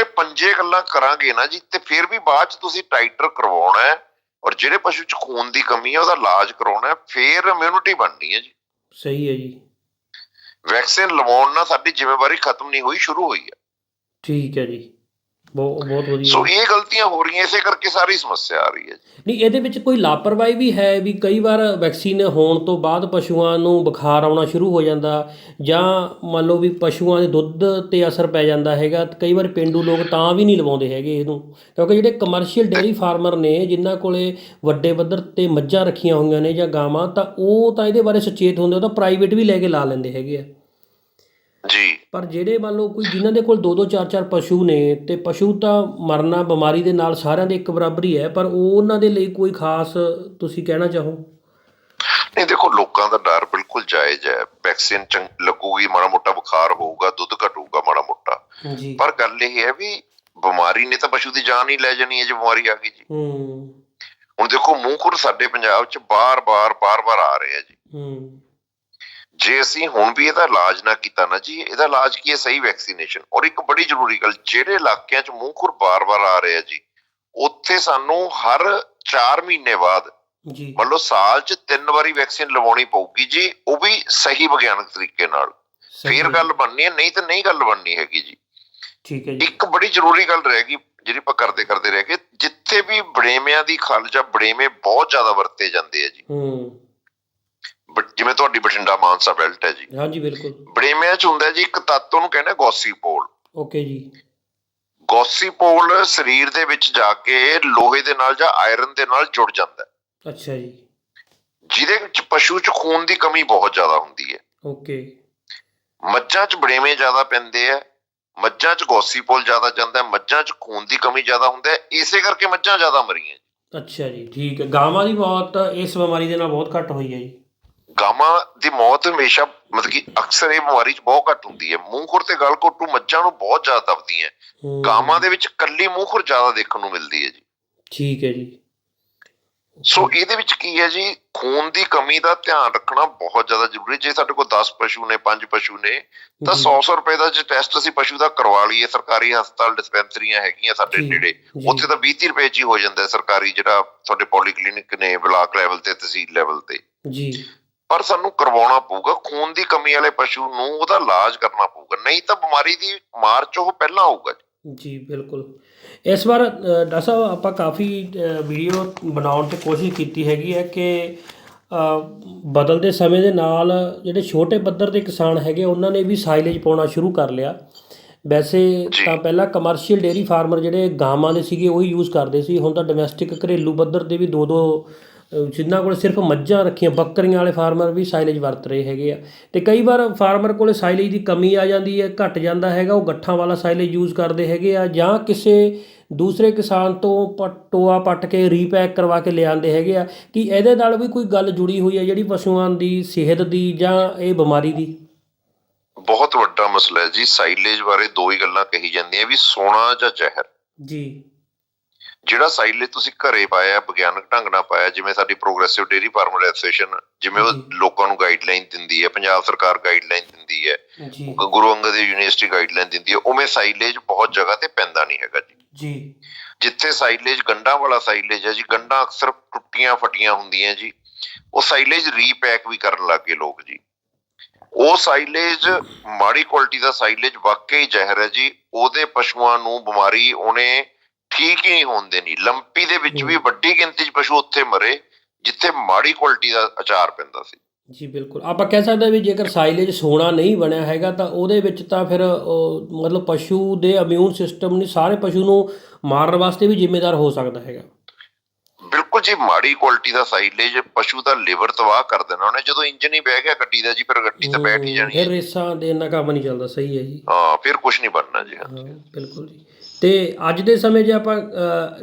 ਇਹ ਪੰਜੇ ਗੱਲਾਂ ਕਰਾਂਗੇ ਨਾ ਜੀ ਤੇ ਫਿਰ ਵੀ ਬਾਅਦ 'ਚ ਤੁਸੀਂ ਟਾਈਟਰ ਕਰਵਾਉਣਾ ਹੈ ਔਰ ਜਿਹੜੇ ਪਸ਼ੂ 'ਚ ਖੂਨ ਦੀ ਕਮੀ ਹੈ ਉਹਦਾ ਇਲਾਜ ਕਰਾਉਣਾ ਹੈ ਫਿਰ ਇਮਿਊਨਿਟੀ ਬਣਨੀ ਹੈ ਜੀ। ਸਹੀ ਹੈ ਜੀ। ਵੈਕਸੀਨ ਲਵਾਉਣ ਨਾਲ ਸਾਡੀ ਜ਼ਿੰਮੇਵਾਰੀ ਖਤਮ ਨਹੀਂ ਹੋਈ ਸ਼ੁਰੂ ਹੋਈ ਹੈ। ਠੀਕ ਹੈ ਜੀ। ਬਹੁਤ ਬਹੁਤ ਵਧੀਆ। ਸੋ ਇਹ ਗਲਤੀਆਂ ਹੋ ਰਹੀਆਂ ਇਸੇ ਕਰਕੇ ਸਾਰੀ ਸਮੱਸਿਆ ਆ ਰਹੀ ਹੈ ਜੀ। ਨਹੀਂ ਇਹਦੇ ਵਿੱਚ ਕੋਈ ਲਾਪਰਵਾਹੀ ਵੀ ਹੈ ਵੀ ਕਈ ਵਾਰ ਵੈਕਸੀਨ ਹੋਣ ਤੋਂ ਬਾਅਦ ਪਸ਼ੂਆਂ ਨੂੰ ਬੁਖਾਰ ਆਉਣਾ ਸ਼ੁਰੂ ਹੋ ਜਾਂਦਾ ਜਾਂ ਮੰਨ ਲਓ ਵੀ ਪਸ਼ੂਆਂ ਦੇ ਦੁੱਧ ਤੇ ਅਸਰ ਪੈ ਜਾਂਦਾ ਹੈਗਾ ਕਈ ਵਾਰ ਪਿੰਡੂ ਲੋਕ ਤਾਂ ਵੀ ਨਹੀਂ ਲਵਾਉਂਦੇ ਹੈਗੇ ਇਹਨੂੰ। ਕਿਉਂਕਿ ਜਿਹੜੇ ਕਮਰਸ਼ੀਅਲ ਡੇਅਰੀ ਫਾਰਮਰ ਨੇ ਜਿਨ੍ਹਾਂ ਕੋਲੇ ਵੱਡੇ ਪੱਧਰ ਤੇ ਮੱਝਾਂ ਰੱਖੀਆਂ ਹੋਈਆਂ ਨੇ ਜਾਂ ਗਾਵਾਂ ਤਾਂ ਉਹ ਤਾਂ ਇਹਦੇ ਬਾਰੇ ਸੁਚੇਤ ਹੁੰਦੇ ਉਹ ਤਾਂ ਪ੍ਰਾਈਵੇਟ ਵੀ ਲੈ ਕੇ ਲਾ ਲੈਂਦੇ ਹੈਗੇ ਆ। ਜੀ। ਪਰ ਜਿਹੜੇ ਮੰਨ ਲਓ ਕੋਈ ਜਿਨ੍ਹਾਂ ਦੇ ਕੋਲ ਦੋ ਦੋ ਚਾਰ ਚਾਰ ਪਸ਼ੂ ਨੇ ਤੇ ਪਸ਼ੂ ਤਾਂ ਮਰਨਾ ਬਿਮਾਰੀ ਦੇ ਨਾਲ ਸਾਰਿਆਂ ਦੇ ਇੱਕ ਬਰਾਬਰ ਹੀ ਹੈ ਪਰ ਉਹ ਉਹਨਾਂ ਦੇ ਲਈ ਕੋਈ ਖਾਸ ਤੁਸੀਂ ਕਹਿਣਾ ਚਾਹੋ? ਨਹੀਂ ਦੇਖੋ ਲੋਕਾਂ ਦਾ ਡਰ ਬਿਲਕੁਲ ਜਾਇਜ਼ ਹੈ। ਵੈਕਸੀਨ ਚੰਗ ਲੱਗੂਗੀ ਮਾੜਾ ਮੋਟਾ ਬੁਖਾਰ ਹੋਊਗਾ ਦੁੱਧ ਘਟੂਗਾ ਮਾੜਾ ਮੋਟਾ। ਜੀ। ਪਰ ਗੱਲ ਇਹ ਹੈ ਵੀ ਬਿਮਾਰੀ ਨੇ ਤਾਂ ਪਸ਼ੂ ਦੀ ਜਾਨ ਹੀ ਲੈ ਜਾਣੀ ਹੈ ਜੇ ਬਿਮਾਰੀ ਆ ਗਈ ਜੀ। ਹੂੰ। ਹੁਣ ਦੇਖੋ ਮੂੰਹ ਖੁਰ ਸਾਡੇ ਪੰਜਾਬ 'ਚ ਬਾਰ-ਬਾਰ ਬਾਰ-ਬਾਰ ਆ ਰਹੇ ਆ ਜੀ। ਹੂੰ। ਜੇ ਅਸੀਂ ਹੁਣ ਵੀ ਇਹਦਾ ਇਲਾਜ ਨਾ ਕੀਤਾ ਨਾ ਜੀ ਇਹਦਾ ਇਲਾਜ ਕੀ ਹੈ? ਸਹੀ ਵੈਕਸੀਨੇਸ਼ਨ ਔਰ ਇੱਕ ਬੜੀ ਜ਼ਰੂਰੀ ਗੱਲ ਜਿਹੜੇ ਇਲਾਕਿਆਂ 'ਚ ਮੂੰਹ ਖੁਰ ਬਾਰ-ਬਾਰ ਆ ਰਹੇ ਜੀ ਉੱਥੇ ਸਾਨੂੰ ਹਰ 4 ਮਹੀਨੇ ਬਾਅਦ ਜੀ। ਮੰਨ ਲਓ ਸਾਲ 'ਚ ਤਿੰਨ ਵਾਰੀ ਵੈਕਸੀਨ ਲਵਾਉਣੀ ਪਊਗੀ ਜੀ ਉਹ ਵੀ ਸਹੀ ਵਿਗਿਆਨਕ ਤਰੀਕੇ ਨਾਲ। ਫੇਰ। ਗੱਲ। ਬਣਨੀ ਹੈ ਨਹੀਂ ਤਾਂ ਨਹੀਂ ਗੱਲ ਬਣਨੀ ਹੈਗੀ ਜੀ। ਠੀਕ ਹੈ ਜੀ। ਇੱਕ ਬੜੀ ਜ਼ਰੂਰੀ ਗੱਲ ਰਹਿ ਗਈ ਜਿਹੜੀ ਆਪਾਂ ਕਰਦੇ ਕਰਦੇ ਰਹਿ ਗਏ ਜਿੱਥੇ ਵੀ ਬੜੇਮਿਆਂ ਦੀ ਖਲ ਜਾਂ ਬੜੇਮੇ ਬਹੁਤ ਜ਼ਿਆਦਾ ਵਰਤੇ ਜਾਂਦੇ ਆ ਜੀ। ਹੂੰ। ਜਿਵੇਂ ਤੁਹਾਡੀ ਬਠਿੰਡਾ ਮਾਨਸਾ ਬੈਲਟ ਹੈ ਜੀ। ਹਾਂਜੀ ਬਿਲਕੁਲ। ਬੜੇਮਿਆਂ 'ਚ ਹੁੰਦਾ ਜੀ ਇੱਕ ਤੱਤ ਉਹਨੂੰ ਕਹਿੰਦੇ ਗੋਸੀਪੋਲ ਓਕੇ ਜੀ। ਗੋਸੀਪੋਲ ਸਰੀਰ ਦੇ ਵਿੱਚ ਜਾ ਕੇ ਲੋਹੇ ਦੇ ਨਾਲ ਜਾਂ ਆਇਰਨ ਦੇ ਨਾਲ ਜੁੜ ਜਾਂਦਾ ਹੈ। ਅੱਛਾ ਜੀ। ਜਿਹਦੇ ਵਿੱਚ ਪਸ਼ੂ 'ਚ ਖੂਨ ਦੀ ਕਮੀ ਬਹੁਤ ਜ਼ਿਆਦਾ ਹੁੰਦੀ ਹੈ। ਓਕੇ। ਮੱਝਾਂ 'ਚ ਬੜੇਵੇਂ ਜ਼ਿਆਦਾ ਪੈਂਦੇ ਆ ਮੱਝਾਂ 'ਚ ਗੋਸੀਪੋਲ ਜ਼ਿਆਦਾ ਜਾਂਦਾ ਹੈ। ਮੱਝਾਂ 'ਚ ਖੂਨ ਦੀ ਕਮੀ ਜ਼ਿਆਦਾ ਹੁੰਦਾ ਹੈ। ਇਸੇ ਕਰਕੇ ਮੱਝਾਂ ਜ਼ਿਆਦਾ ਮਰੀਆਂ ਅੱਛਾ ਜੀ ਠੀਕ ਹੈ। ਗਾਵਾਂ ਦੀ ਮੌਤ ਇਸ ਬਿਮਾਰੀ ਦੇ ਨਾਲ ਬਹੁਤ ਘੱਟ ਹੋਈ ਹੈ ਜੀ। ਗਾਵਾਂ ਦੀ ਮੌਤ ਹਮੇਸ਼ਾ ਮਤਲਬ ਕਿ ਅਕਸਰ ਇਹ ਬਿਮਾਰੀ 'ਚ ਬਹੁਤ ਘੱਟ ਹੁੰਦੀ ਹੈ। ਮੂੰਹ ਖੁਰ ਤੇ ਗਲ ਘੋਟੂ ਮੱਝਾਂ ਨੂੰ ਬਹੁਤ ਜ਼ਿਆਦਾ ਹੂੰ, ਗਾਵਾਂ ਦੇ ਵਿੱਚ ਕੱਲੀ ਮੂੰਹ ਖੁਰ ਜ਼ਿਆਦਾ ਦੇਖਣ ਨੂੰ ਮਿਲਦੀ ਹੈ ਜੀ। ਠੀਕ ਹੈ ਜੀ। ਸੋ ਇਹਦੇ ਵਿੱਚ ਕੀ ਹੈ ਜੀ? ਖੂਨ ਦੀ ਕਮੀ ਦਾ ਧਿਆਨ ਰੱਖਣਾ ਬਹੁਤ ਜ਼ਿਆਦਾ ਜ਼ਰੂਰੀ। ਜੇ ਸਾਡੇ ਕੋਲ 10 ਪਸ਼ੂ ਨੇ 5 ਪਸ਼ੂ ਨੇ ਤਾਂ ਜੀ, 100-100 ਰੁਪਏ ਦਾ ਜੇ ਟੈਸਟ ਅਸੀਂ ਪਸ਼ੂ ਦਾ ਕਰਵਾ ਲਈਏ ਸਰਕਾਰੀ ਹਸਪਤਾਲ ਡਿਸਪੈਂਸਰੀਆਂ ਹੈਗੀਆਂ ਸਾਡੇ ਨੇੜੇ। ਉੱਥੇ ਤਾਂ 20 ਰੁਪਏ 'ਚ ਹੀ ਹੋ ਜਾਂਦਾ ਸਰਕਾਰੀ ਜਿਹੜਾ ਤੁਹਾਡੇ ਪੋਲੀਕਲੀਨਿਕ ਨੇ ਬਲਾਕ ਲੈਵਲ ਤੇ ਤਹਿਸੀਲ ਲੈਵਲ ਤੇ। ਜੀ। ਪਰ ਸਾਨੂੰ ਕਰਵਾਉਣਾ ਪਊਗਾ ਖੂਨ ਦੀ ਕਮੀ ਵਾਲੇ ਪਸ਼ੂ ਨੂੰ ਉਹਦਾ ਇਲਾਜ ਕਰਨਾ ਪਊਗਾ ਨਹੀਂ ਤਾਂ ਬਿਮਾਰੀ ਦੀ ਮਾਰ 'ਚ ਉਹ ਪਹਿਲਾਂ ਆਊਗਾ ਜੀ। ਬਿਲਕੁਲ ਇਸ ਵਾਰ ਡਾਕਟਰ ਸਾਹਿਬ ਆਪਾਂ ਕਾਫੀ ਵੀਡੀਓ ਬਣਾਉਣ ਦੀ ਕੋਸ਼ਿਸ਼ ਕੀਤੀ ਹੈਗੀ ਹੈ ਕਿ ਬਦਲਦੇ ਸਮੇਂ ਦੇ ਨਾਲ ਜਿਹੜੇ ਛੋਟੇ ਪੱਧਰ ਦੇ ਕਿਸਾਨ ਹੈਗੇ ਉਹਨਾਂ ਨੇ ਵੀ ਸਾਈਲੇਜ ਪਾਉਣਾ ਸ਼ੁਰੂ ਕਰ ਲਿਆ ਵੈਸੇ। ਤਾਂ ਪਹਿਲਾਂ ਕਮਰਸ਼ੀਅਲ ਡੇਅਰੀ ਫਾਰਮਰ ਜਿਹੜੇ ਗਾਵਾਂ ਦੇ ਸੀਗੇ ਉਹੀ ਯੂਜ਼ ਕਰਦੇ ਸੀ ਹੁਣ ਤਾਂ ਡੋਮੈਸਟਿਕ ਘਰੇਲੂ ਪੱਧਰ ਤੇ ਵੀ ਦੋ ਦੋ ਜਿਨ੍ਹਾਂ ਕੋਲ ਸਿਰਫ ਮੱਝਾਂ ਰੱਖੀਆਂ ਬੱਕਰੀਆਂ ਵਾਲੇ ਫਾਰਮਰ ਵੀ ਸਾਈਲੇਜ ਵਰਤ ਰਹੇ ਹੈਗੇ ਆ। ਤੇ ਕਈ ਵਾਰ ਫਾਰਮਰ ਕੋਲੇ ਸਾਈਲੇਜ ਦੀ ਕਮੀ ਆ ਜਾਂਦੀ ਹੈ ਘਟ ਜਾਂਦਾ ਹੈਗਾ ਉਹ ਗੱਠਾਂ ਵਾਲਾ ਸਾਈਲੇਜ ਯੂਜ਼ ਕਰਦੇ ਹੈਗੇ ਆ ਜਾਂ ਕਿਸੇ ਦੂਸਰੇ ਕਿਸਾਨ ਤੋਂ ਟੋਆ ਪੱਟ ਕੇ ਰੀਪੈਕ ਕਰਵਾ ਕੇ ਲਿਆਉਂਦੇ ਹੈਗੇ ਆ। ਕਿ ਇਹਦੇ ਨਾਲ ਵੀ ਕੋਈ ਗੱਲ ਜੁੜੀ ਹੋਈ ਹੈ ਜਿਹੜੀ ਪਸ਼ੂਆਂ ਦੀ ਸਿਹਤ ਦੀ ਜਾਂ ਇਹ ਬਿਮਾਰੀ ਦੀ? ਬਹੁਤ ਵੱਡਾ ਮਸਲਾ ਹੈ ਜੀ। ਸਾਈਲੇਜ ਬਾਰੇ ਦੋ ਹੀ ਗੱਲਾਂ ਕਹੀ ਜਾਂਦੀਆਂ ਵੀ ਸੋਨਾ ਜਾਂ ਜ਼ਹਿਰ। ਜੀ। ਜਿਹੜਾ ਸਾਈਲੇਜ ਤੁਸੀਂ ਘਰੇ ਪਾਇਆ ਵਿਗਿਆਨਕ ਢੰਗ ਨਾਲ ਪਾਇਆ ਜਿਵੇਂ ਸਾਡੀ ਪ੍ਰੋਗਰੈਸਿਵ ਡੇਅਰੀ ਫਾਰਮਰ ਐਸੋਸੀਏਸ਼ਨ ਜਿਵੇਂ ਉਹ। ਲੋਕਾਂ ਨੂੰ ਗਾਈਡਲਾਈਨ ਦਿੰਦੀ ਹੈ ਪੰਜਾਬ ਸਰਕਾਰ ਗਾਈਡਲਾਈਨ ਦਿੰਦੀ ਹੈ ਗੁਰੂ ਅੰਗਦ ਦੇਵ ਯੂਨੀਵਰਸਿਟੀ ਗਾਈਡਲਾਈਨ ਦਿੰਦੀ ਹੈ ਉਵੇਂ ਸਾਈਲੇਜ ਬਹੁਤ ਜਗ੍ਹਾ ਤੇ ਪੈਂਦਾ ਨਹੀਂ ਹੈਗਾ ਜੀ। ਜੀ। ਜਿੱਥੇ ਸਾਈਲੇਜ ਗੰਢਾਂ ਵਾਲਾ ਸਾਈਲੇਜ ਹੈ ਜੀ ਗੰਢਾਂ ਅਕਸਰ ਟੁੱਟੀਆਂ ਫਟੀਆਂ ਹੁੰਦੀਆਂ ਜੀ ਉਹ ਸਾਈਲੇਜ ਰੀਪੈਕ ਵੀ ਕਰਨ ਲੱਗੇ ਲੋਕ ਜੀ। ਉਹ ਸਾਈਲੇਜ ਮਾੜੀ ਕੁਆਲਿਟੀ ਦਾ ਸਾਈਲੇਜ ਵਾਕਈ ਜ਼ਹਿਰ ਹੈ ਜੀ ਉਹਦੇ ਪਸ਼ੂਆਂ ਨੂੰ ਬਿਮਾਰੀ ਉਹਨੇ ਠੀਕ ਹੀ ਨਹੀਂ। ਹੋਣ ਦੇਣੀ ਲੰਪੀ ਦੇ ਵਿੱਚ ਵੀ। ਵੱਡੀ ਗਿਣਤੀ 'ਚ ਪਸ਼ੂ ਉੱਥੇ ਮਰੇ ਜਿੱਥੇ ਮਾੜੀ ਕੁਆਲਿਟੀ ਦਾ ਅਚਾਰ ਪੈਂਦਾ ਸੀ। ਜੀ ਬਿਲਕੁਲ। ਆਪਾਂ ਕਹਿ ਸਕਦੇ ਹਾਂ ਵੀ ਜੇਕਰ ਸਾਈਲੇਜ ਸੋਨਾ ਨਹੀਂ ਬਣਿਆ ਹੈਗਾ ਤਾਂ ਉਹਦੇ ਵਿੱਚ ਤਾਂ ਫਿਰ ਮਤਲਬ ਪਸ਼ੂ ਦੇ ਇਮਿਊਨ ਸਿਸਟਮ ਨੇ ਸਾਰੇ ਪਸ਼ੂ ਨੂੰ ਮਾਰਨ ਵਾਸਤੇ ਵੀ ਜ਼ਿੰਮੇਦਾਰ ਹੋ ਸਕਦਾ ਹੈਗਾ। ਬਿਲਕੁਲ ਜੀ ਮਾੜੀ ਕੁਆਲਿਟੀ ਦਾ ਸਾਈਲੇਜ ਪਸ਼ੂ ਦਾ ਲਿਵਰ ਤਬਾਹ ਕਰ ਦੇਣਾ ਉਹਨੇ। ਜਦੋਂ ਇੰਜਨ ਹੀ ਬਹਿ ਗਿਆ ਗੱਡੀ ਦਾ ਜੀ ਫਿਰ ਗੱਡੀ ਤਾਂ ਬੈਠ ਹੀ ਜਾਣੀ ਫਿਰ ਹੈ। ਰੇਸਾਂ ਦੇ ਇੰਨਾ ਕੰਮ ਨਹੀਂ ਚੱਲਦਾ ਸਹੀ ਹੈ ਜੀ। ਹਾਂ ਫਿਰ ਕੁਝ ਨਹੀਂ ਬਣਨਾ ਜੀ ਹਾਂ ਬਿਲਕੁਲ ਜੀ। ਤੇ ਅੱਜ ਦੇ ਸਮੇਂ ਜੇ ਆਪਾਂ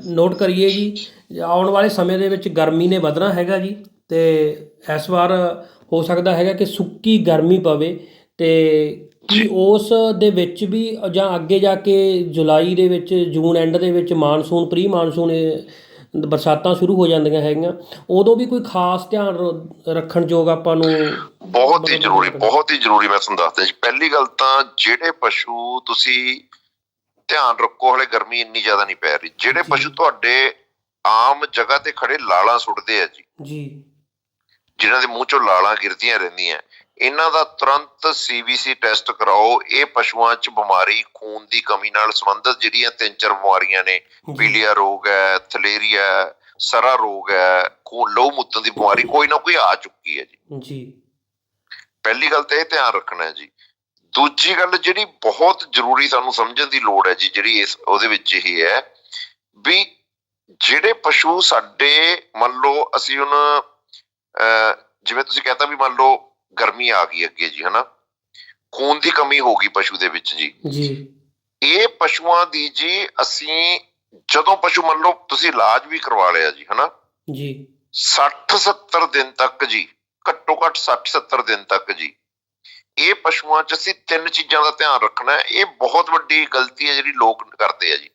ਨੋਟ ਕਰੀਏ ਜੀ, ਆਉਣ ਵਾਲੇ ਸਮੇਂ ਦੇ ਵਿੱਚ ਗਰਮੀ ਨੇ ਵਧਣਾ ਹੈਗਾ ਜੀ, ਤੇ ਇਸ ਵਾਰ ਹੋ ਸਕਦਾ ਹੈਗਾ ਕਿ ਸੁੱਕੀ ਗਰਮੀ ਪਵੇ ਤੇ ਕੀ ਉਸ ਦੇ ਵਿੱਚ ਵੀ ਜਾਂ ਅੱਗੇ ਜਾ ਕੇ ਜੁਲਾਈ ਦੇ ਵਿੱਚ, ਜੂਨ ਐਂਡ ਦੇ ਵਿੱਚ ਮਾਨਸੂਨ ਪ੍ਰੀ ਮਾਨਸੂਨ ਬਰਸਾਤਾਂ ਸ਼ੁਰੂ ਹੋ ਜਾਂਦੀਆਂ ਹੈਗੀਆਂ, ਉਦੋਂ ਵੀ ਕੋਈ ਖਾਸ ਧਿਆਨ ਰ- ਰੱਖਣ ਯੋਗ ਆਪਾਂ ਨੂੰ ਬਹੁਤ ਹੀ ਜ਼ਰੂਰੀ, ਬਹੁਤ ਹੀ ਜ਼ਰੂਰੀ ਮੈਂ ਤੁਹਾਨੂੰ ਦੱਸਦਾ ਜੀ। ਪਹਿਲੀ ਗੱਲ ਤਾਂ ਜਿਹੜੇ ਪਸ਼ੂ ਤੁਸੀਂ ਧਿਆਨ ਰੱਖੋ ਹਲੇ ਗਰਮੀ ਇੰਨੀ ਜ਼ਿਆਦਾ ਨਹੀਂ ਪੈ ਰਹੀ। ਜਿਹੜੇ। ਪਸ਼ੂ ਤੁਹਾਡੇ ਆਮ ਜਗ੍ਹਾ ਤੇ ਖੜੇ ਲਾਲਾਂ ਸੁੱਟਦੇ ਆ ਜੀ ਜੀ। ਜਿਨ੍ਹਾਂ ਦੇ ਮੂੰਹ ਚੋਂ ਲਾਲਾਂ ਗਿਰਦੀਆਂ ਰਹਿੰਦੀਆਂ ਇਹਨਾਂ ਦਾ ਤੁਰੰਤ ਸੀਬੀਸੀ ਟੈਸਟ ਕਰਾਓ। ਇਹ ਪਸ਼ੂਆਂ 'ਚ ਬਿਮਾਰੀ ਖੂਨ ਦੀ ਕਮੀ ਨਾਲ ਸੰਬੰਧਿਤ ਜਿਹੜੀਆਂ ਤਿੰਨ ਚਾਰ ਬਿਮਾਰੀਆਂ ਨੇ ਪੀਲੀਆ ਰੋਗ ਹੈ ਥਲੇਰੀਆ ਸਰਾ ਰੋਗ ਹੈ ਖੂਨ ਲਹੂ ਮੁੱਤਣ ਦੀ ਬਿਮਾਰੀ ਕੋਈ ਨਾ ਕੋਈ ਆ ਚੁੱਕੀ ਹੈ ਜੀ। ਜੀ। ਪਹਿਲੀ ਗੱਲ ਤਾਂ ਇਹ ਧਿਆਨ ਰੱਖਣਾ ਹੈ ਜੀ। ਦੂਜੀ ਗੱਲ ਜਿਹੜੀ ਬਹੁਤ ਜ਼ਰੂਰੀ ਸਾਨੂੰ ਸਮਝਣ ਦੀ ਲੋੜ ਹੈ ਜੀ ਜਿਹੜੀ ਇਸ ਉਹਦੇ ਵਿੱਚ ਇਹ ਹੈ ਵੀ ਜਿਹੜੇ ਪਸ਼ੂ ਸਾਡੇ ਮੰਨ ਲਓ ਅਸੀਂ ਹੁਣ ਜਿਵੇਂ ਤੁਸੀਂ ਕਹਤਾ ਵੀ ਮੰਨ ਲਓ ਗਰਮੀ ਆ ਗਈ ਅੱਗੇ ਜੀ ਹਨਾ? ਖੂਨ ਦੀ ਕਮੀ ਹੋ ਗਈ ਪਸ਼ੂ ਦੇ ਵਿੱਚ ਜੀ। ਜੀ। ਇਹ ਪਸ਼ੂਆਂ ਦੀ ਜੀ ਅਸੀਂ ਜਦੋਂ ਪਸ਼ੂ ਮੰਨ ਲਓ ਤੁਸੀਂ ਇਲਾਜ ਵੀ ਕਰਵਾ ਲਿਆ ਜੀ ਹਨਾ? ਜੀ। 60 70 ਦਿਨ ਤੱਕ ਜੀ ਘੱਟੋ ਘੱਟ 60 70 ਦਿਨ ਤੱਕ ਜੀ। ਇਹ ਪਸ਼ੂਆਂ 'ਚ ਅਸੀਂ ਤਿੰਨ ਚੀਜ਼ਾਂ ਦਾ ਧਿਆਨ ਰੱਖਣਾ ਹੈ। ਇਹ ਬਹੁਤ ਵੱਡੀ ਗਲਤੀ ਹੈ ਜਿਹੜੀ ਲੋਕ ਕਰਦੇ ਆ ਜੀ।